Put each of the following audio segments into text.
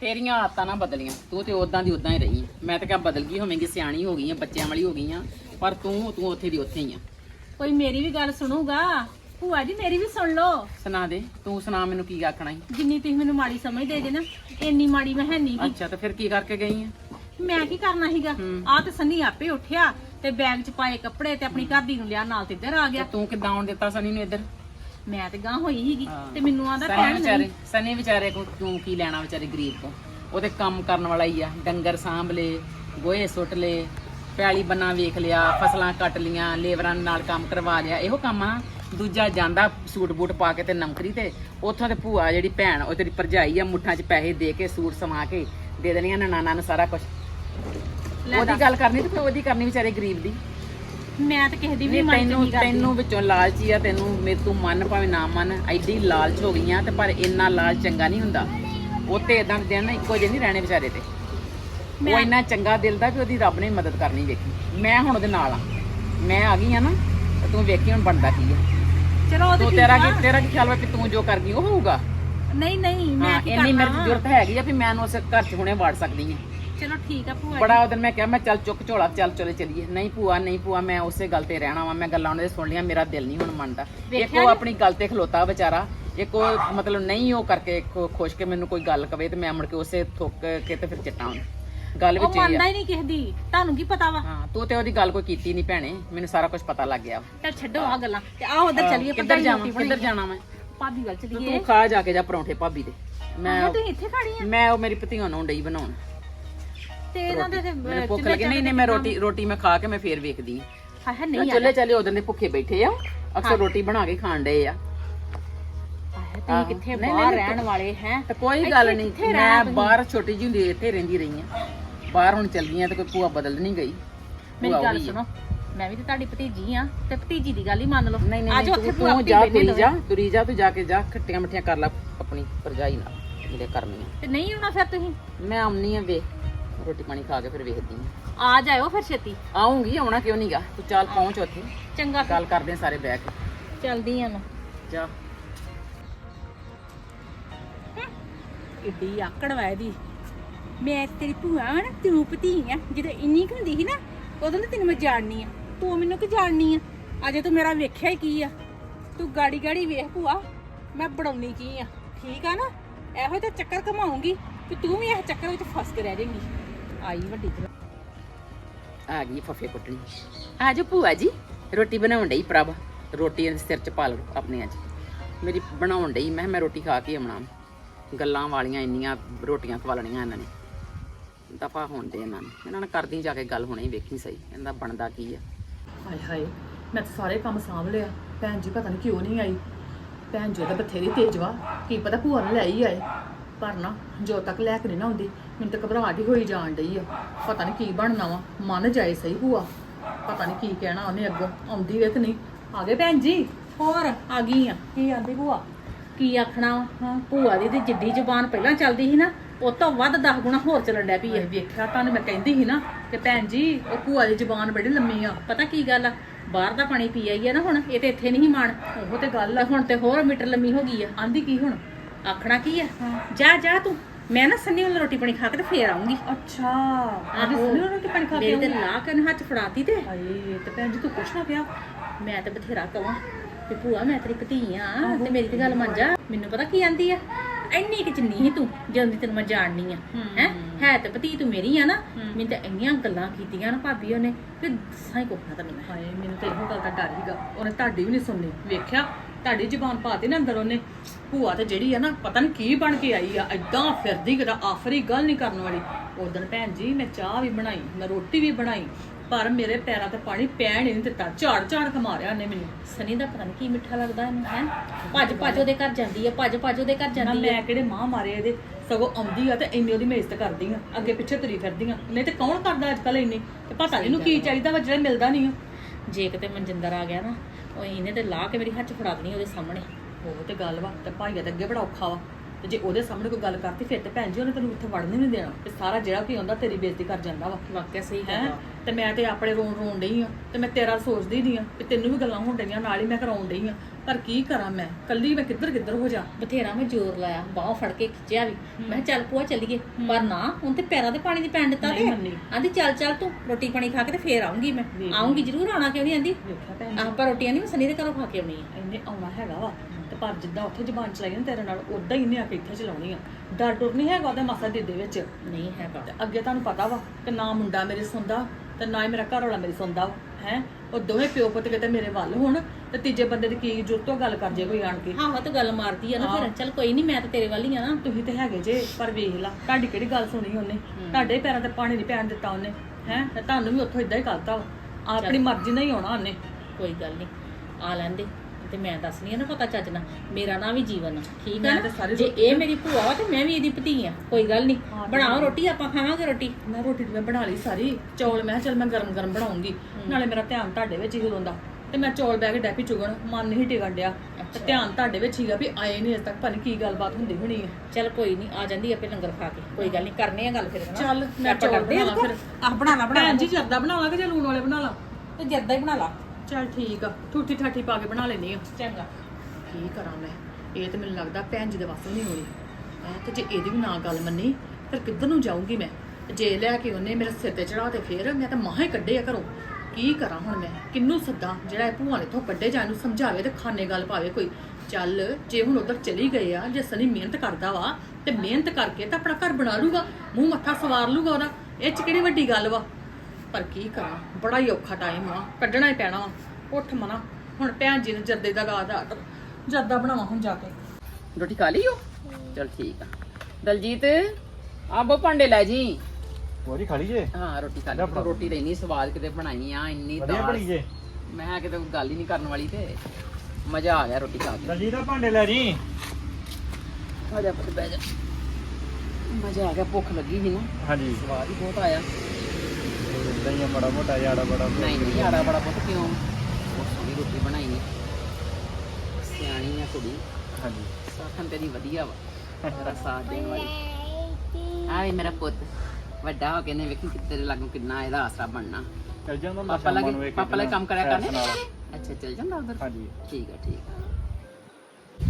ਤੇਰੀਆਂ ਆਦਤਾਂ ਨਾ ਬਦਲੀਆਂ। ਤੂੰ ਤੇ ਉਦਾਂ ਦੀ ਉਦਾਂ ਹੀ ਰਹੀ। ਮੈਂ ਤਾਂ ਕਿਹਾ ਬਦਲ ਗਈ ਹੋਵੇਂਗੀ ਸਿਆਣੀ ਹੋ ਗਈ ਆ ਬੱਚਿਆਂ ਵਾਲੀ ਹੋ ਗਈ ਆ ਪਰ ਤੂੰ ਤੂੰ ਉੱਥੇ ਦੀ ਉੱਥੇ ਹੀ ਆ। ਕੋਈ ਮੇਰੀ ਵੀ ਗੱਲ ਸੁਣੂਗਾ? ਭੂਆ ਜੀ ਮੇਰੀ ਵੀ ਸੁਣ ਲਓ। ਸੁਣਾ ਦੇ ਤੂੰ ਸੁਣਾ ਮੈਨੂੰ ਕੀ ਆਖਣਾ ਈ ਜਿੰਨੀ ਤੁਸੀਂ ਮੈਨੂੰ ਮਾੜੀ ਸਮਝਦੇ ਜੇ ਨਾ ਇੰਨੀ ਮਾੜੀ ਮੈਂ ਹੈ ਨਹੀਂ ਅੱਛਾ ਤੇ ਫਿਰ ਕੀ ਕਰਕੇ ਗਈ ਆ? ਮੈਂ ਕੀ ਕਰਨਾ ਸੀਗਾ? ਹੂੰ। ਆ ਤੇ ਸੰਨੀ ਆਪੇ ਉੱਠਿਆ ਤੇ ਬੈਗ 'ਚ ਪਾਏ ਕੱਪੜੇ ਤੇ ਆਪਣੀ ਘਰ ਦੀ ਨੂੰ ਲਿਆ ਨਾਲ ਤੇ ਇੱਧਰ ਆ ਗਿਆ। ਤੂੰ ਕਿੱਦਾਂ ਆਉਣ ਦਿੱਤਾ ਸਨੀ ਨੂੰ ਇੱਧਰ? ਮੈਂ ਤੇ ਗਾਂ ਹੋਈ ਸੀਗੀ ਹਾਂ। ਤੇ ਮੈਨੂੰ ਆਂਦਾ ਸਨੀ ਭੈਣ ਵਿਚਾਰੇ ਨਹੀਂ ਸਨੀ ਵਿਚਾਰੇ ਕੋ ਤੂੰ ਕੀ ਲੈਣਾ ਵਿਚਾਰੇ ਗਰੀਬ ਤੋਂ ਉਹ ਤੇ ਕੰਮ ਕਰਨ ਵਾਲਾ ਹੀ ਆ ਡੰਗਰ ਸਾਂਭ ਲੇ ਗੋਹੇ ਸੁੱਟ ਲੇ ਪੈਲੀ ਬੰਨਾ ਵੇਖ ਲਿਆ ਫਸਲਾਂ ਕੱਟ ਲੀਆਂ ਲੇਬਰਾਂ ਨਾਲ ਕੰਮ ਕਰਵਾ ਲਿਆ ਇਹੋ ਕੰਮ ਆ। ਦੂਜਾ ਜਾਂਦਾ ਸੂਟ ਬੂਟ ਪਾ ਕੇ ਤੇ ਨਮਕਰੀ ਤੇ ਉੱਥੋਂ ਤੇ ਭੂਆ ਜਿਹੜੀ ਭੈਣ ਉਹ ਤੇਰੀ ਭਰਜਾਈ ਆ ਮੁੱਠਾਂ 'ਚ ਪੈਸੇ ਦੇ ਕੇ ਸੂਟ ਸਵਾ ਕੇ ਦੇ ਦੇਣੀਆਂ ਨਨਾਣਾ ਨੂੰ ਸਾਰਾ ਕੁਝ ਉਹਦੀ। ਗੱਲ ਕਰਨੀ ਤੇ ਫਿਰ ਉਹਦੀ ਕਰਨੀ ਵਿਚਾਰੇ ਗਰੀਬ ਦੀ। ਮੈਂ ਤੇ ਕਿਸੇ ਦੀ ਵੀ ਨਹੀਂ ਮਾੜੀ ਤੈਨੂੰ ਨਹੀਂ ਕਰਦੀ। ਤੈਨੂੰ ਵਿੱਚੋਂ ਲਾਲਚੀ ਆ ਤੈਨੂੰ ਮੇਰੇ ਤੂੰ ਮੰਨ ਭਾਵੇਂ ਨਾ ਮੰਨ ਐਡੀ ਲਾਲਚ ਹੋ ਗਈਆਂ ਤੇ ਪਰ ਇੰਨਾ ਲਾਲਚ ਚੰਗਾ ਨਹੀਂ ਹੁੰਦਾ। ਉਹ ਤੇ ਇਦਾਂ ਦਿਨ ਨਾ ਇੱਕੋ ਜਿਹੇ ਨਹੀਂ ਰਹਿਣੇ ਵਿਚਾਰੇ ਤੇ। ਉਹ ਮੈਂ- ਇੰਨਾ ਚੰਗਾ ਦਿਲ ਦਾ ਵੀ ਉਹਦੀ ਰੱਬ ਨੇ ਮਦਦ ਕਰਨੀ ਵੇਖੀ। ਮੈਂ ਹੁਣ ਉਹਦੇ ਨਾਲ ਆ। ਮੈਂ ਆ ਗਈ ਆ ਨਾ ਤੇ ਤੂੰ ਵੇਖੀ ਹੁਣ ਬਣਦਾ ਕੀ ਆ। ਚਲੋ ਉਹ ਤੇਰਾ ਕੀ। ਤੇਰਾ ਕੀ ਖਿਆਲ ਵਾ ਕਿ ਤੂੰ ਜੋ ਕਰ ਗਈ ਉਹ ਹੋਊਗਾ? ਨਹੀਂ ਨਹੀਂ ਮੈਂ ਕੀ ਇੰਨੀ ਮੇਰੇ ਕਰਨਾ? ਜ਼ਰੂਰਤ ਹੈਗੀ ਆ ਵੀ ਮੈਂ ਉਹਨੂੰ ਉਸ ਘਰ 'ਚ ਹੁਣੇ ਵਾੜ ਸਕਦੀ ਆ। ਚਲੋ ਠੀਕ ਆ ਭੂਆ ਬੜਾ ਉਹਦੇ ਮੈਂ ਕਿਹਾ ਮੈਂ ਚੱਲ ਚੁੱਕ ਝੋਲਾ ਚੱਲ ਚਲੇ ਚਲੀਏ। ਨਹੀਂ ਭੂਆ ਨਹੀਂ ਭੂਆ ਮੈਂ ਉਸੇ ਗੱਲ ਤੇ ਰਹਿਣਾ ਵਾ ਮੈਂ ਗੱਲਾਂ ਉਹਨਾਂ ਦੇ ਸੁਣ ਲੀਆਂ ਮੇਰਾ ਦਿਲ ਨਹੀਂ ਹੁਣ ਮੰਨਦਾ। ਇੱਕ ਵੇਖਿਆ ਉਹ? ਆਪਣੀ ਗੱਲ ਤੇ ਖਲੋਤਾ ਵਿਚਾਰਾ ਇੱਕ ਉਹ ਮਤਲਬ ਨਹੀਂ ਉਹ ਕਰਕੇ ਖੁ- ਖੁਸ਼ ਕੇ ਮੈਨੂੰ ਕੋਈ ਗੱਲ ਕਵੇ ਤੇ ਮੈਂ ਮੁੜ ਕੇ ਉਸੇ ਥੁੱਕ ਕੇ ਤੇ ਫਿਰ ਚਟਾਂ ਗੱਲ ਉਹ ਵਿੱਚ ਹੀ ਮੰਨਦਾ ਆ ਹੀ ਨਹੀਂ ਕਿਸੇ ਦੀ ਤੁਹਾਨੂੰ ਕੀ ਪਤਾ ਵਾ? ਹਾਂ ਤੂੰ ਤੇ ਉਹਦੀ ਗੱਲ ਕੋਈ ਕੀਤੀ ਨਹੀਂ ਭੈਣੇ ਮੈਨੂੰ ਸਾਰਾ ਕੁਝ ਪਤਾ ਲੱਗ ਗਿਆ ਚੱਲ ਛੱਡੋ ਆ ਗੱਲਾਂ ਤੇ ਆ ਉਧਰ ਚੱਲੀਏ ਕਿੱਧਰ ਜਾਵਾਂ ਕਿੱਧਰ ਜਾਣਾ ਮੈਂ। ਭਾਬੀ ਵੱਲ ਤੂੰ ਚੱਲੀਏ। ਖਾ ਜਾ ਕੇ ਜਾ ਪਰੌਂਠੇ ਭਾਬੀ ਦੇ। ਮੈਂ ਮੈਂ ਤੁਸੀਂ ਇੱਥੇ ਖੜੀ ਆ? ਮੈਂ ਉਹ ਮੇਰੀ ਭਤੀਆਂ ਨੂੰ ਡਈ ਬਣਾਉਣ। ਤੇ ਇਹਨਾਂ ਦੇ ਤੇ ਮੈਨੂੰ ਭੁੱਖ ਲੱਗੀ। ਨਹੀਂ ਨਹੀਂ ਮੈਂ ਰੋਟੀ ਰੋਟੀ ਮੈਂ ਖਾ ਕੇ ਮੈਂ ਫੇਰ ਵੇਖਦੀ। ਹਾਂ ਹਾਏ ਨਹੀਂ ਚੱਲੇ ਚੱਲੇ ਉਦੋਂ ਦੇ ਭੁੱਖੇ ਬੈਠੇ ਆ। ਅਕਸਰ ਰੋਟੀ ਬਣਾ ਕੇ ਖਾਣ ਡਏ ਆ। ਤੁਸੀਂ। ਕਿੱਥੇ ਬਾਹਰ ਰਹਿਣ ਵਾਲੇ ਹੈ? ਤੇ ਕੋਈ ਗੱਲ ਨਹੀਂ। ਮੈਂ? ਬਾਹਰ ਛੋਟੀ ਜਿਹੀ ਹੁੰਦੀ ਇੱਥੇ ਰਹਿੰਦੀ ਰਹੀ ਆ। ਬਾਹਰ ਹੁਣ ਚੱਲ ਗਈ ਆ ਤੇ ਕੋਈ ਭੂਆ ਬਦਲ ਨਹੀਂ ਗਈ। ਮੇਰੀ ਗੱਲ। ਸੁਣੋ। ਮੈਂ ਵੀ ਤੇ ਤੁਹਾਡੀ ਭਤੀਜੀ ਆ ਤੇ ਭਤੀਜੀ ਦੀ ਗੱਲ ਹੀ ਮੰਨ ਲਓ। ਨਹੀਂ ਨਹੀਂ ਉੱਥੇ ਤੂੰ ਜਾ ਤੁਰੀ। ਜਾ ਤੁਰੀ ਜਾ ਤੂੰ ਜਾ ਕੇ ਜਾ ਖੱਟੀਆਂ ਮਿੱਠੀਆਂ ਕਰ ਲੈ ਆਪਣੀ ਪਰਜਾਈ ਨਾਲ ਜਿਹੜੇ ਕਰਨੀਆਂ। ਤੇ ਨਹੀਂ ਆਉਣਾ ਫਿਰ ਤੁਸੀਂ? ਮੈਂ ਆਉਣੀ ਆ ਵੇ ਰੋਟੀ ਪਾਣੀ ਖਾ ਕੇ ਫਿਰ ਵੇਖਦੀ ਆ ਆ ਜਾਇਓ ਫਿਰ ਛੇਤੀ। ਆਉਂਗੀ ਆਉਣਾ ਕਿਉਂ ਨਹੀਂਗਾ ਤੂੰ ਚੱਲ ਪਹੁੰਚ ਉੱਥੇ। ਚੰਗਾ ਗੱਲ ਕਰਦੇ ਆ ਸਾਰੇ ਬਹਿ ਕੇ। ਚਲਦੀ ਆ ਮੈਂ। ਜਾ। ਇੱਡੀ ਆਕੜ ਵਾ ਇਹਦੀ। ਮੈਂ ਤੇਰੀ ਭੂਆ ਵਾਂ ਨਾ ਤੂੰ ਭਤੀ ਆ। ਜਦੋਂ ਇੰਨੀ ਕੁ ਹੁੰਦੀ ਸੀ ਨਾ ਉਦੋਂ ਤਾਂ ਤੈਨੂੰ ਮੈਂ ਜਾਣਨੀ ਆ। ਤੂੰ ਮੈਨੂੰ ਕੀ ਜਾਣਨੀ ਆ? ਅਜੇ ਤੂੰ ਮੇਰਾ ਵੇਖਿਆ ਹੀ ਕੀ ਆ? ਤੂੰ ਗਾੜੀ ਗਾੜੀ ਵੇਖ ਭੂਆ ਮੈਂ ਬੜਾਉਣੀ ਕੀ ਆ? ਠੀਕ ਆ ਨਾ? ਇਹੋ ਤਾਂ ਚੱਕਰ ਘਮਾਉਂਗੀ ਕਿ ਤੂੰ ਵੀ ਇਹ ਚੱਕਰ ਵਿੱਚ ਫਸ ਕੇ ਰਹਿ ਜਾਏਂਗੀ। ਆਈ ਵੱਡੀ ਤਰ੍ਹਾਂ। ਆ ਗਈ ਫਫੇ ਕੁੱਟਣੀ। ਆ ਜਾ ਭੂਆ ਜੀ ਰੋਟੀ ਬਣਾਉਣ ਡਈ ਪ੍ਰਭ ਰੋਟੀ ਇਹਦੇ ਸਿਰ ਚ ਪਾ ਲਓ ਆਪਣੇ ਅੱਜ। ਮੇਰੀ ਬਣਾਉਣ ਡਈ ਮੈਂ ਕਿਹਾ ਮੈਂ ਰੋਟੀ ਖਾ ਕੇ ਆਉਣਾ ਗੱਲਾਂ ਵਾਲੀਆਂ ਇੰਨੀਆਂ ਰੋਟੀਆਂ ਖਵਾ ਲੈਣੀਆਂ ਇਹਨਾਂ ਨੇ। ਦਫਾ ਹੁੰਦੇ ਇਹਨਾਂ ਨੇ। ਇਹਨਾਂ ਨਾਲ ਕਰਦੀ ਜਾ ਕੇ ਗੱਲ ਹੁਣੇ ਵੇਖੀ ਸਹੀ। ਇਹਦਾ ਬਣਦਾ ਕੀ ਆ। ਹਾਏ ਹਾਏ ਮੈਂ ਤਾਂ ਸਾਰੇ ਕੰਮ ਸਾਂਭ ਲਿਆ ਭੈਣ ਜੀ ਪਤਾ ਨਹੀਂ ਕਿਉਂ ਨਹੀਂ ਆਈ। ਭੈਣ ਜੀ ਤਾਂ ਬਥੇਰੀ ਤੇਜ਼ ਵਾ। ਕੀ ਪਤਾ ਭੂਆ ਨੇ ਲੈ ਹੀ ਆਏ। ਪਰ ਨਾ ਜੋ ਤੱਕ ਲੈ ਕੇ ਨਹੀਂ ਨਾ ਆਉਂਦੀ ਮੈਨੂੰ ਤਾਂ ਘਬਰਾਹਟ ਹੀ ਹੋਈ ਜਾਣ ਡਈ ਆ। ਪਤਾ ਨਹੀਂ ਕੀ ਬਣਨਾ ਵਾ ਮਨ ਜਾਏ ਸਹੀ ਭੂਆ। ਪਤਾ ਨਹੀਂ ਕੀ ਕਹਿਣਾ ਉਹਨੇ ਅੱਗੋਂ ਆਉਂਦੀ ਵੇ ਕਿ ਨਹੀਂ। ਆ ਗਏ ਭੈਣ ਜੀ? ਹੋਰ ਆ ਗਈ ਆ। ਕੀ ਆਂਦੀ ਭੂਆ? ਕੀ ਆਖਣਾ ਵਾ? ਹਾਂ ਭੂਆ ਦੀ ਤੇ ਜਿੱਡੀ ਜ਼ੁਬਾਨ ਪਹਿਲਾਂ ਚੱਲਦੀ ਸੀ ਨਾ ਉਹ ਤੋਂ ਵੱਧ 10 ਗੁਣਾ ਹੋਰ ਚੱਲਣ ਡੈ ਪਈ ਇਹ ਆ ਵੇਖਿਆ ਤੁਹਾਨੂੰ ਮੈਂ ਕਹਿੰਦੀ ਸੀ ਨਾ ਕਿ ਭੈਣ ਜੀ ਉਹ ਭੂਆ ਦੀ ਜ਼ੁਬਾਨ ਬੜੀ ਲੰਮੀ ਆ। ਪਤਾ ਕੀ ਗੱਲ ਆ? ਬਾਹਰ ਦਾ ਪਾਣੀ ਪੀ ਆਈ ਆ ਨਾ ਹੁਣ ਇਹ ਤੇ ਇੱਥੇ ਨਹੀਂ ਮਾਣ। ਉਹ ਤੇ ਗੱਲ ਆ। ਹੁਣ ਤੇ ਹੋਰ ਮੀਟਰ ਲੰਮੀ ਹੋ ਗਈ ਆ। ਆਂਦੀ ਕੀ ਹੁਣ? ਆਖਣਾ ਕੀ ਆ? ਜਾ ਜਾ ਤੂੰ। ਮੈਂ ਨਾ ਸੰਨੀ ਵੱਲ ਰੋਟੀ ਪਾਣੀ ਖਾ ਕੇ ਤੇ ਫੇਰ ਆਉਂਗੀ ਅੱਛਾ। ਆਂਦੀ ਆਹੋ। ਸੁਣੀ ਉਹਨੇ ਕਿ ਪਾਣੀ ਖਾ ਕੇ ਮੇਰੀ ਤੇ ਆਊਂ? ਲਾ ਕੇ ਉਹਨੇ ਹੱਥ ਫੜਾਤੀ ਤੇ। ਹਾਏ ਤੇ ਭੈਣ ਜੀ ਤੂੰ ਕੁਛ ਨਾ ਪਿਆ ਮੈਂ ਤੇ ਬਥੇਰਾ ਕਵਾਂ ਤੇ ਭੂਆ ਮੈਂ ਤੇਰੀ ਭਤੀ ਆ ਤੇ ਮੇਰੀ ਤੇ ਗੱਲ ਮੰਨ ਜਾ। ਮੈਨੂੰ ਪਤਾ ਕੀ ਆਂਦੀ ਆ? ਇੰਨੀ ਕਿ ਚੰਨੀ ਸੀ ਤੂੰ ਜਦੋਂ ਦੀ ਤੈਨੂੰ ਮੈਂ ਜਾਣਨੀ ਆ। ਹੈ? ਹੈ। ਤੇ ਭਤੀ ਤੂੰ ਮੇਰੀ ਆ ਨਾ। ਮੈਨੂੰ ਤਾਂ ਇੰਨੀਆਂ ਗੱਲਾਂ ਕੀਤੀਆਂ ਨਾ ਭਾਬੀ ਉਹਨੇ ਤੇ ਸਾਈ ਕੋਖਣਾ ਤੈਨੂੰ ਮੈਂ। ਹਾਏ ਮੈਨੂੰ ਤਾਂ ਇਹੋ ਗੱਲ ਦਾ ਡਰ ਹੀਗਾ ਉਹਨੇ ਤੁਹਾਡੀ ਵੀ ਨਹੀਂ ਸੁਣਨੀ। ਵੇਖਿਆ? ਤੁਹਾਡੀ ਜ਼ੁਬਾਨ ਪਾਤੀ ਨਾ ਅੰਦਰ ਉਹਨੇ ਭੂਆ ਤੇ ਜਿਹੜੀ ਆ ਨਾ ਪਤਾ ਨਹੀਂ ਕੀ ਬਣ ਕੇ ਆਈ ਆ ਐਦਾਂ ਫਿਰਦੀ ਕਿਦਾ ਆਖਰੀ ਗੱਲ ਨਹੀਂ ਕਰਨ ਵਾਲੀ। ਉਦੋਂ ਭੈਣ ਜੀ ਮੈਂ ਚਾਹ ਵੀ ਬਣਾਈ ਮੈਂ ਰੋਟੀ ਵੀ ਬਣਾਈ ਪਰ ਮੇਰੇ ਪੈਰਾਂ ਤੇ ਪਾਣੀ ਪੈਣ ਹੀ ਨਹੀਂ ਦਿੱਤਾ। ਝਾੜ ਝਾੜ ਕੇ ਮਾਰਿਆ ਉਹਨੇ ਮੈਨੂੰ। ਸਨੀ ਦਾ ਪਤਾ ਨਹੀਂ ਕੀ ਮਿੱਠਾ ਲੱਗਦਾ ਇਹਨੂੰ ਹੈ? ਭੱਜ ਭੱਜ ਉਹਦੇ ਘਰ ਜਾਂਦੀ ਆ ਭੱਜ ਭੱਜ ਉਹਦੇ ਘਰ ਨਾ ਜਾਂਦੀ ਆ। ਮੈਂ ਕਿਹੜੇ ਮਾਂ ਮਾਰੇ ਇਹਦੇ? ਸਗੋਂ ਆਉਂਦੀ ਆ ਤੇ ਇੰਨੀ ਉਹਦੀ ਮੈਂ ਇੱਜ਼ਤ ਕਰਦੀ ਆ ਅੱਗੇ ਪਿੱਛੇ ਤੁਰੀ ਫਿਰਦੀ ਆ। ਨਹੀਂ ਤੇ ਕੌਣ ਕਰਦਾ ਅੱਜ ਕੱਲ ਇੰਨੀ? ਤੇ ਪਤਾ ਨਹੀਂ ਇਹਨੂੰ ਕੀ ਚਾਹੀਦਾ ਵਾ ਜਿਹੜਾ ਮਿਲਦਾ ਨਹੀਂ ਆ। ਜੇ ਕਿਤੇ ਮਨਜਿੰਦਰ ਆ ਗਿਆ ਨਾ ਉਹ ਇਹਨੇ ਤੇ ਲਾ ਕੇ ਮੇਰੀ ਹੱਥ 'ਚ ਫੜਾ ਦੇਣੀ ਉਹਦੇ ਸਾਹਮਣੇ। ਉਹ ਤੇ ਗੱਲ ਵਾ, ਤੇ ਭਾਈਆ ਤੇ ਅੱਗੇ ਬੜਾ ਔਖਾ ਵਾ। ਤੇ ਜੇ ਉਹਦੇ ਸਾਹਮਣੇ ਕੋਈ ਗੱਲ ਕਰਤੀ ਫਿਰ ਤੇ ਭੈਣ ਜੀ ਉਹਨੇ ਤੈਨੂੰ ਉੱਥੇ ਵੜਨ ਨਹੀਂ ਦੇਣਾ। ਤੇ ਸਾਰਾ ਜਿਹੜਾ ਕੋਈ ਆਉਂਦਾ ਤੇਰੀ ਬੇਇੱਜ਼ਤੀ ਕਰ ਜਾਂਦਾ ਵਾ। ਵਾਕਿਆ ਸਹੀ ਹੈ? ਤੇ ਮੈਂ ਤੇ ਆਪਣੇ ਰੋਣ ਰੋਣ ਡਈ ਆ ਤੇ ਮੈਂ ਤੇਰਾ ਸੋਚਦੀ ਨਹੀਂ ਆ ਤੇ ਤੈਨੂੰ ਵੀ ਗੱਲਾਂ ਹੋਣ ਡਈਆਂ ਨਾਲ ਹੀ ਮੈਂ ਕਰਾਉਣ ਡਈ ਆ। ਪਰ ਕੀ ਕਰਾਂ ਮੈਂ? ਕੱਲੀ ਮੈਂ ਕਿੱਧਰ ਕਿੱਧਰ ਹੋ ਜਾ? ਬਥੇਰਾ ਮੈਂ ਜ਼ੋਰ ਲਾਇਆ ਬਾਹ ਫੜ ਕੇ ਖਿੱਚਿਆ ਵੀ। ਮੈਂ ਚੱਲ ਭੂਆ ਚੱਲੀਏ। ਪਰ ਨਾ ਹੁਣ ਤੇ ਪੈਰਾਂ ਦੇ ਪਾਣੀ ਦੀ ਪੈਣ ਦਿੱਤਾ ਤੇ। ਆਂਦੀ ਚੱਲ ਚੱਲ ਤੂੰ ਰੋਟੀ ਪਾਣੀ ਖਾ ਕੇ ਤੇ ਫੇਰ ਆਉਂਗੀ ਮੈਂ। ਆਉਂਗੀ ਜ਼ਰੂਰ ਆਉਣਾ ਕਿਉਂ ਨਹੀਂ ਆਂਦੀ? ਆਹ ਪਰ ਰੋਟੀਆਂ ਨਹੀਂ ਮੈਂ ਸਨੀ ਦੇ ਘਰੋਂ ਖਾ ਕੇ ਆਉਣੀ ਆ। ਇਹਨੇ ਆਉਣਾ ਹੈਗਾ ਵਾ। ਪਰ ਜਿੱਦਾਂ ਉੱਥੇ ਜ਼ਬਾਨ ਚਲਾਈ ਨਾ ਤੇਰੇ ਨਾਲ ਉਦਾਂ ਹੀ ਇਹਨੇ ਆ ਕੇ ਇੱਥੇ ਚਲਾਉਣੀ ਆ। ਡਰ ਡਰ ਨਹੀਂ ਹੈਗਾ ਉਹਦੇ ਮਾਸਾ ਦੇ ਵਿੱਚ? ਨਹੀਂ ਹੈਗਾ। ਤੇ ਅੱਗੇ ਤੁਹਾਨੂੰ ਪਤਾ ਵਾ ਕਿ ਨਾ ਮੁੰਡਾ ਮੇਰੇ ਸੁਣਦਾ ਤੇ ਨਾ ਹੀ ਮੇਰਾ ਘਰ ਵਾਲਾ ਮੇਰੀ ਸੁਣਦਾ ਵਾ ਹੈ? ਉਹ ਦੋਵੇਂ ਪਿਓ ਪੁੱਤ ਕਿਤੇ ਮੇਰੇ ਵੱਲ ਹੋਣ ਤੇ ਤੀਜੇ ਬੰਦੇ ਦੀ ਕੀ ਜ਼ਰੂਰਤ ਉਹ ਗੱਲ ਕਰ ਜੇ ਕੋਈ ਆਣ ਕੇ। ਹਾਂ ਹਾਂ ਤੇ ਗੱਲ ਮਾਰਦੀ ਆ ਨਾ ਫਿਰ। ਚੱਲ ਕੋਈ ਨਹੀਂ ਮੈਂ ਤਾਂ ਤੇਰੇ ਵੱਲ ਹੀ ਆ ਨਾ। ਤੁਸੀਂ ਤੇ ਹੈਗੇ ਜੇ ਪਰ ਵੇਖ ਲਾ ਤੁਹਾਡੀ ਕਿਹੜੀ ਗੱਲ ਸੁਣੀ ਉਹਨੇ? ਤੁਹਾਡੇ ਪੈਰਾਂ ਤੇ ਪਾਣੀ ਨਹੀਂ ਪੈਣ ਦਿੱਤਾ ਉਹਨੇ ਹੈ? ਤੇ ਤੁਹਾਨੂੰ ਵੀ ਉੱਥੋਂ ਇਦਾਂ ਹੀ ਕਰਤਾ ਵਾ। ਆਪਣੀ ਮਰਜ਼ੀ ਨਾਲ ਹੀ ਆਉਣਾ ਉਹਨੇ। ਕੋਈ ਗੱਲ ਨਹੀਂ ਆ ਲੈਂਦੇ ਤੇ ਮੈਂ ਦੱਸਣੀ ਆ ਨਾ ਪਤਾ ਚੱਜ ਨਾਲ ਮੇਰਾ ਨਾਂ ਵੀ ਜੀਵਨ ਆ ਠੀਕ ਮੈਂ ਆ ਤਾਂ ਨਾ ਸਾਰੀ ਜੇ ਇਹ ਮੇਰੀ ਭੂਆ ਵਾ ਤੇ ਮੈਂ ਵੀ ਇਹਦੀ ਭਤੀ ਆ ਕੋਈ ਗੱਲ ਨਹੀਂ ਹਾਂ, ਬਣਾਓ ਰੋਟੀ ਆਪਾਂ ਖਾਵਾਂਗੇ ਰੋਟੀ? ਮੈਂ ਰੋਟੀ ਤੇ ਮੈਂ ਬਣਾ ਲਈ ਸਾਰੀ ਚੌਲ ਮੈਂ ਕਿਹਾ ਚੱਲ ਮੈਂ ਗਰਮ ਗਰਮ ਬਣਾਉਂਗੀ ਨਾਲੇ ਮੇਰਾ ਧਿਆਨ ਤੁਹਾਡੇ ਵਿੱਚ ਹੀ ਹੁੰਦਾ ਤੇ ਮੈਂ ਚੌਲ ਬੈ ਕੇ ਡੈਪੀ ਚੁਗਣ ਮਨ ਨਹੀਂ ਟਿਕਣ ਡਿਆ ਤੇ ਧਿਆਨ ਤੁਹਾਡੇ ਵਿੱਚ ਹੀਗਾ ਵੀ ਆਏ ਨਹੀਂ ਅਜੇ ਤੱਕ ਪਤਾ ਨੀ ਕੀ ਗੱਲਬਾਤ ਹੁੰਦੀ ਹੋਣੀ ਹੈ ਚੱਲ ਕੋਈ ਨਹੀਂ ਆ ਜਾਂਦੀ ਆਪੇ ਲੰਗਰ ਖਾ ਕੇ ਕੋਈ ਗੱਲ ਨਹੀਂ ਕਰਨੇ ਆ ਗੱਲ ਫਿਰ ਹਨਾ? ਚੱਲ ਮੈਂ ਆਪਾਂ ਚੌਲ ਕਰਦੇ ਆ ਲਾ ਫਿਰ। ਆਹ ਬਣਾ ਲਾ ਬਣਾ ਭੈਣ ਜੀ ਜਰਦਾ ਬਣਾ ਲਾ ਕਿ ਜਾਂ ਲੂਣ ਵਾਲੇ ਬਣਾ ਲਾ? ਤੇ ਜਰਦਾ ਹੀ ਬਣਾ ਲਾ। ਚੱਲ ਠੀਕ ਆ ਠੂਠੀ ਠਾਠੀ ਪਾ ਕੇ ਬਣਾ ਲੈਣੀ ਆ। ਚੰਗਾ। ਕੀ ਕਰਾਂ ਮੈਂ? ਇਹ ਤੇ ਮੈਨੂੰ ਲੱਗਦਾ ਭੈਣ ਜੀ ਦੇ ਵਾਸਤੇ ਨਹੀਂ ਹੋਣੀ। ਹੈਂ ਤੇ ਜੇ ਇਹਦੀ ਵੀ ਨਾ ਗੱਲ ਮੰਨੀ ਫਿਰ ਕਿੱਧਰ ਨੂੰ ਜਾਊਂਗੀ ਮੈਂ? ਜੇ ਲੈ ਕੇ ਉਹਨੇ ਮੇਰੇ ਸਿਰ ਤੇ ਚੜਾ ਤੇ ਫੇਰ ਮੈਂ ਤਾਂ ਮਹਾਂ ਹੀ ਕੱਢੇ ਆ ਘਰੋਂ। ਕੀ ਕਰਾਂ ਹੁਣ ਮੈਂ? ਕਿੰਨੂੰ ਸੱਦਾਂ? ਜਿਹੜਾ ਇਹ ਭੂਆ ਨੇ ਤੋਂ ਕੱਢੇ ਜਾਣ ਨੂੰ ਸਮਝਾਵੇ ਤੇ ਖਾਣੇ ਗੱਲ ਪਾਵੇ ਕੋਈ। ਚੱਲ ਜੇ ਹੁਣ ਉਧਰ ਚਲੀ ਗਏ ਆ ਜੇ ਸਨੀ ਮਿਹਨਤ ਕਰਦਾ ਵਾ ਤੇ ਮਿਹਨਤ ਕਰਕੇ ਤਾਂ ਆਪਣਾ ਘਰ ਬਣਾ ਲੂਗਾ ਮੂੰਹ ਮੱਥਾ ਸਵਾਰ ਲੂਗਾ ਉਹਦਾ। ਇਹ ਚ ਕਿਹੜੀ ਵੱਡੀ ਗੱਲ ਵਾ? ਪਰ ਕੀ ਕਰਾਂ? ਬੜਾ ਹੀ ਔਖਾ ਟਾਈਮ ਆ। ਕੱਢਣਾ ਹੀ ਪੈਣਾ। ਉੱਠ ਮਨਾ। ਹੁਣ ਭੈਣ ਜੀ ਨੇ ਜਰਦੇ ਦਾ ਰਾਤ ਆਰਡਰ ਜਰਦਾ ਬਣਾਵਾਂ ਹੁਣ ਜਾ ਕੇ। ਰੋਟੀ ਖਾ ਲਈ ਹੋ ਚਲ ਠੀਕ ਆ। ਦਲਜੀਤ ਆ ਬੋ ਭਾਂਡੇ ਲੈ ਜੀ। ਹੋਰੀ ਖਾ ਲਈਏ ਹਾਂ ਰੋਟੀ ਖਾ ਲਈ। ਰੋਟੀ ਤਾਂ ਇੰਨੀ ਸਵਾਦ ਕਿਤੇ ਬਣਾਈ ਆ ਇੰਨੀ ਦਾਲ ਬਣੀ ਜੇ? ਮੈਂ ਕਿਤੇ ਕੋਈ ਗੱਲ ਹੀ ਨਹੀਂ ਕਰਨ ਵਾਲੀ ਤੇ। ਮਜ਼ਾ ਆ ਗਿਆ ਰੋਟੀ ਖਾ ਕੇ। ਦਲਜੀਤ ਦਾ ਭਾਂਡੇ ਲੈ ਜੀ। ਆ ਜਾ ਪੁੱਤ ਬਹਿ ਜਾ। ਮਜ਼ਾ ਆ ਗਿਆ ਭੁੱਖ ਲੱਗੀ ਸੀ ਨਾ। ਹਾਂਜੀ। ਸਵਾਦ ਹੀ ਬਹੁਤ ਆਇਆ। ਦਈਆ ਬੜਾ ਮੋਟਾ ਯਾੜਾ ਬੜਾ ਨਹੀਂ ਨਹੀਂ ਆੜਾ ਬੜਾ ਪੁੱਤ ਕਿਉਂ? ਬਹੁਤ ਸੋਹਣੀ ਰੋਟੀ ਬਣਾਈ ਨੇ ਸਿਆਣੀ ਆ ਕੁੜੀ। ਹਾਂਜੀ। ਸਾਖਣ ਤੇਰੀ ਵਧੀਆ ਵਾ। ਮੇਰਾ ਸਾਥ ਦੇਣ ਵਾਲੀ। ਆਏ ਮੇਰਾ ਪੁੱਤ। ਵੱਡਾ ਹੋ ਕੇ ਨੇ ਵੇਖੀ ਕਿ ਤੇਰੇ ਲਾਗੋਂ ਕਿੰਨਾ ਇਹਦਾ ਆਸਰਾ ਬਣਨਾ। ਚੱਲ ਜਾਂਦਾ ਮੈਂ ਪਾਪਾ ਸ਼ਾਮਾਂ ਨੂੰ ਲੱਗੇ ਵੇਖ ਕੇ ਪਾਪਾ ਲੱਗੇ ਕੰਮ ਕਰਿਆ ਸੈਰ ਕਰਨੇ ਸੁਣਾ। ਅੱਛਾ ਚੱਲ ਜਾਂਦਾ ਉਧਰ। ਹਾਂਜੀ। ਠੀਕ ਆ ਠੀਕ ਆ।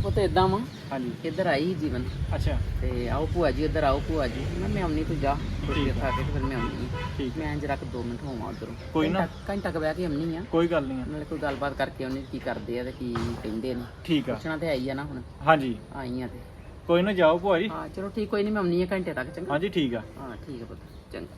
ਉਹ ਤੇ ਇਦਾਂ ਵਾ। ਹਾਂਜੀ। ਇੱਧਰ ਆਈ ਜੀਵਨ। ਅੱਛਾ। ਤੇ ਆਓ ਭੂਆ ਜੀ ਇੱਧਰ ਆਓ ਭੂਆ ਜੀ। ਮੈਂ ਮੈਂ ਆਉਣੀ ਤੂੰ ਜਾ। ਰੋਟੀ ਠੀਕ ਆ। ਖਾ ਕੇ ਤੇ ਫਿਰ ਮੈਂ ਆਉਣੀ ਠੀਕ। ਮੈਂ ਜਰਾ ਕੁ 2 ਮਿੰਟ ਹੋਵਾਂ ਉਧਰੋਂ। ਕੋਈ ਨਾ। ਘੰਟਾ ਕੁ ਬਹਿ ਕੇ ਆਉਣੀ ਆ ਕੋਈ ਗੱਲ ਨਹੀਂ ਆ। ਨਾਲੇ ਕੋਈ ਗੱਲਬਾਤ ਕਰਕੇ ਆਉਣੀ ਕੀ ਕਰਦੇ ਆ ਤੇ ਕੀ ਕਹਿੰਦੇ ਨੇ। ਠੀਕ ਆ। ਪੁੱਛਣਾ ਤੇ ਆਈ ਆ ਨਾ ਹੁਣ। ਹਾਂਜੀ। ਆਈ ਆ ਤੇ। ਕੋਈ ਨਾ ਜਾਓ ਭੂਆ ਜੀ। ਹਾਂ ਚਲੋ ਠੀਕ ਕੋਈ ਨਹੀਂ ਮੈਂ ਆਉਣੀ ਆ ਘੰਟੇ ਤੱਕ ਚੰਗਾ। ਹਾਂਜੀ ਠੀਕ ਆ। ਹਾਂ ਠੀਕ ਹੈ ਪੁੱਤ ਚੰਗਾ।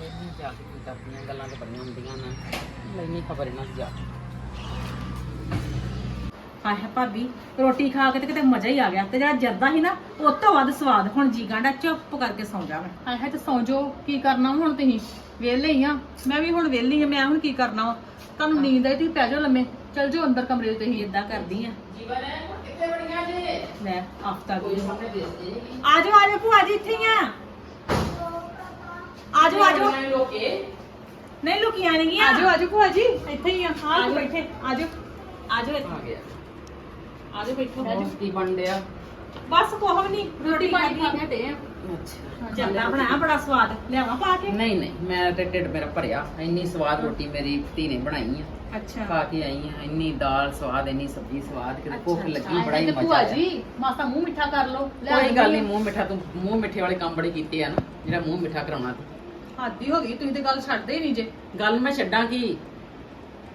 ਲੈਣੀ ਜਾ ਕੇ ਕੀ ਕਰਦੀਆਂ ਗੱਲਾਂ ਤੇ ਬੜੀਆਂ ਹੁੰਦੀਆਂ ਨਾ। ਲੈਣੀ ਖਬਰ ਇਹਨਾਂ ਦੀ ਜਾ ਕੇ ਆਹ ਭਾਬੀ ਰੋਟੀ ਖਾ ਕੇ ਤੇ ਕਿਤੇ ਮਜ਼ਾ ਹੀ ਆ ਗਿਆ। ਤੇ ਜਿਹੜਾ ਜਰਦਾ ਸੀ ਨਾ ਉਹ ਤੋਂ ਵੱਧ ਸਵਾਦ। ਹੁਣ ਜੀ ਗਾਂਡਾ ਚੁੱਪ ਕਰਕੇ ਸੌਂ ਜਾ ਮੈਂ। ਹਾਏ ਹਾਏ ਤੇ ਸੌਂ ਜਾਓ। ਕੀ ਕਰਨਾ ਹੁਣ ਤੁਸੀਂ? ਵਿਹਲੇ ਹੀ ਆ। ਮੈਂ ਵੀ ਹੁਣ ਵਿਹਲੀ ਆ। ਮੈਂ ਹੁਣ ਕੀ ਕਰਨਾ ਵਾ? ਤੁਹਾਨੂੰ ਨੀਂਦ ਆਈ ਤੁਸੀਂ ਪੈ ਜਾਓ ਲੰਮੇ। ਚਲ ਜਾਓ ਅੰਦਰ ਕਮਰੇ 'ਚ ਤੁਸੀਂ। ਇਦਾਂ ਕਰਦੀ ਆ। ਜੀਵਨ ਕਿੱਥੇ ਬੜੀਆਂ ਜੇ? ਲੈ ਆਫਤਾ ਕੋਈ ਦੇ ਦੇ ਆਜੋ ਆਜੋ ਭੂਆ ਜੀ ਇੱਥੇ ਹੀ ਆ। ਆਜੋ ਆਜੋ ਲੋਕੇ। ਨਹੀਂ ਲੁਕੀਆਂ ਨਹੀਂ ਆਜੋ ਆਜੋ ਭੂਆ ਜੀ। ਇੱਥੇ ਹੀ ਆ। ਬੈਠੇ। ਆਜੋ ਆਜੋ ਇੱਥੇ। ਆ ਗਿਆ। ਆਜੋ ਬੈਠੋ। ਹੋਰ ਕੀ ਬਣ ਡਿਆ। ਬਸ ਕੋਹ ਵੀ ਨਹੀਂ ਰੋਟੀ ਪਾਣੀ ਖਾ ਕੇ ਕੇ ਹਟੇ ਆ। ਅੱਛਾ। ਜਰਦਾ ਬਣਾਇਆ ਬੜਾ ਸਵਾਦ। ਲਿਆਵਾਂ ਪਾ ਕੇ? ਨਹੀਂ ਨਹੀਂ ਮੈਂ ਤੇ ਢਿੱਡ ਮੇਰਾ ਭਰਿਆ। ਇੰਨੀ ਸਵਾਦ ਰੋਟੀ ਮੇਰੀ ਧੀ ਨੇ ਬਣਾਈ ਆ। ਅੱਛਾ। ਖਾ ਕੇ ਆਈ ਆ ਇੰਨੀ ਦਾਲ ਸਵਾਦ ਇੰਨੀ ਸਬਜ਼ੀ ਸਵਾਦ ਕਿ ਭੁੱਖ ਅੱਛਾ, ਲੱਗੀ ਬੜਾ ਹੀ ਤੇ ਮਜ਼ਾ ਭੂਆ ਆਇਆ। ਜੀ ਮਾਸਾ ਮੂੰਹ ਮਿੱਠਾ ਕਰ ਲਓ। ਕੋਈ ਗੱਲ ਨਹੀਂ ਮੂੰਹ ਮਿੱਠਾ ਤੂੰ ਮੂੰਹ ਮਿੱਠੇ ਵਾਲੇ ਕੰਮ ਬੜੇ ਕੀਤੇ ਆ ਨਾ ਜਿਹੜਾ ਮੂੰਹ ਮਿੱਠਾ ਕਰਾਉਣਾ ਤੂੰ। ਹਾਦੀ ਹੋ ਗਈ ਤੁਸੀਂ ਤੇ ਗੱਲ ਛੱਡਦੇ ਹੀ ਨਹੀਂ ਜੇ। ਗੱਲ ਮੈਂ ਛੱਡਾਂ ਕੀ?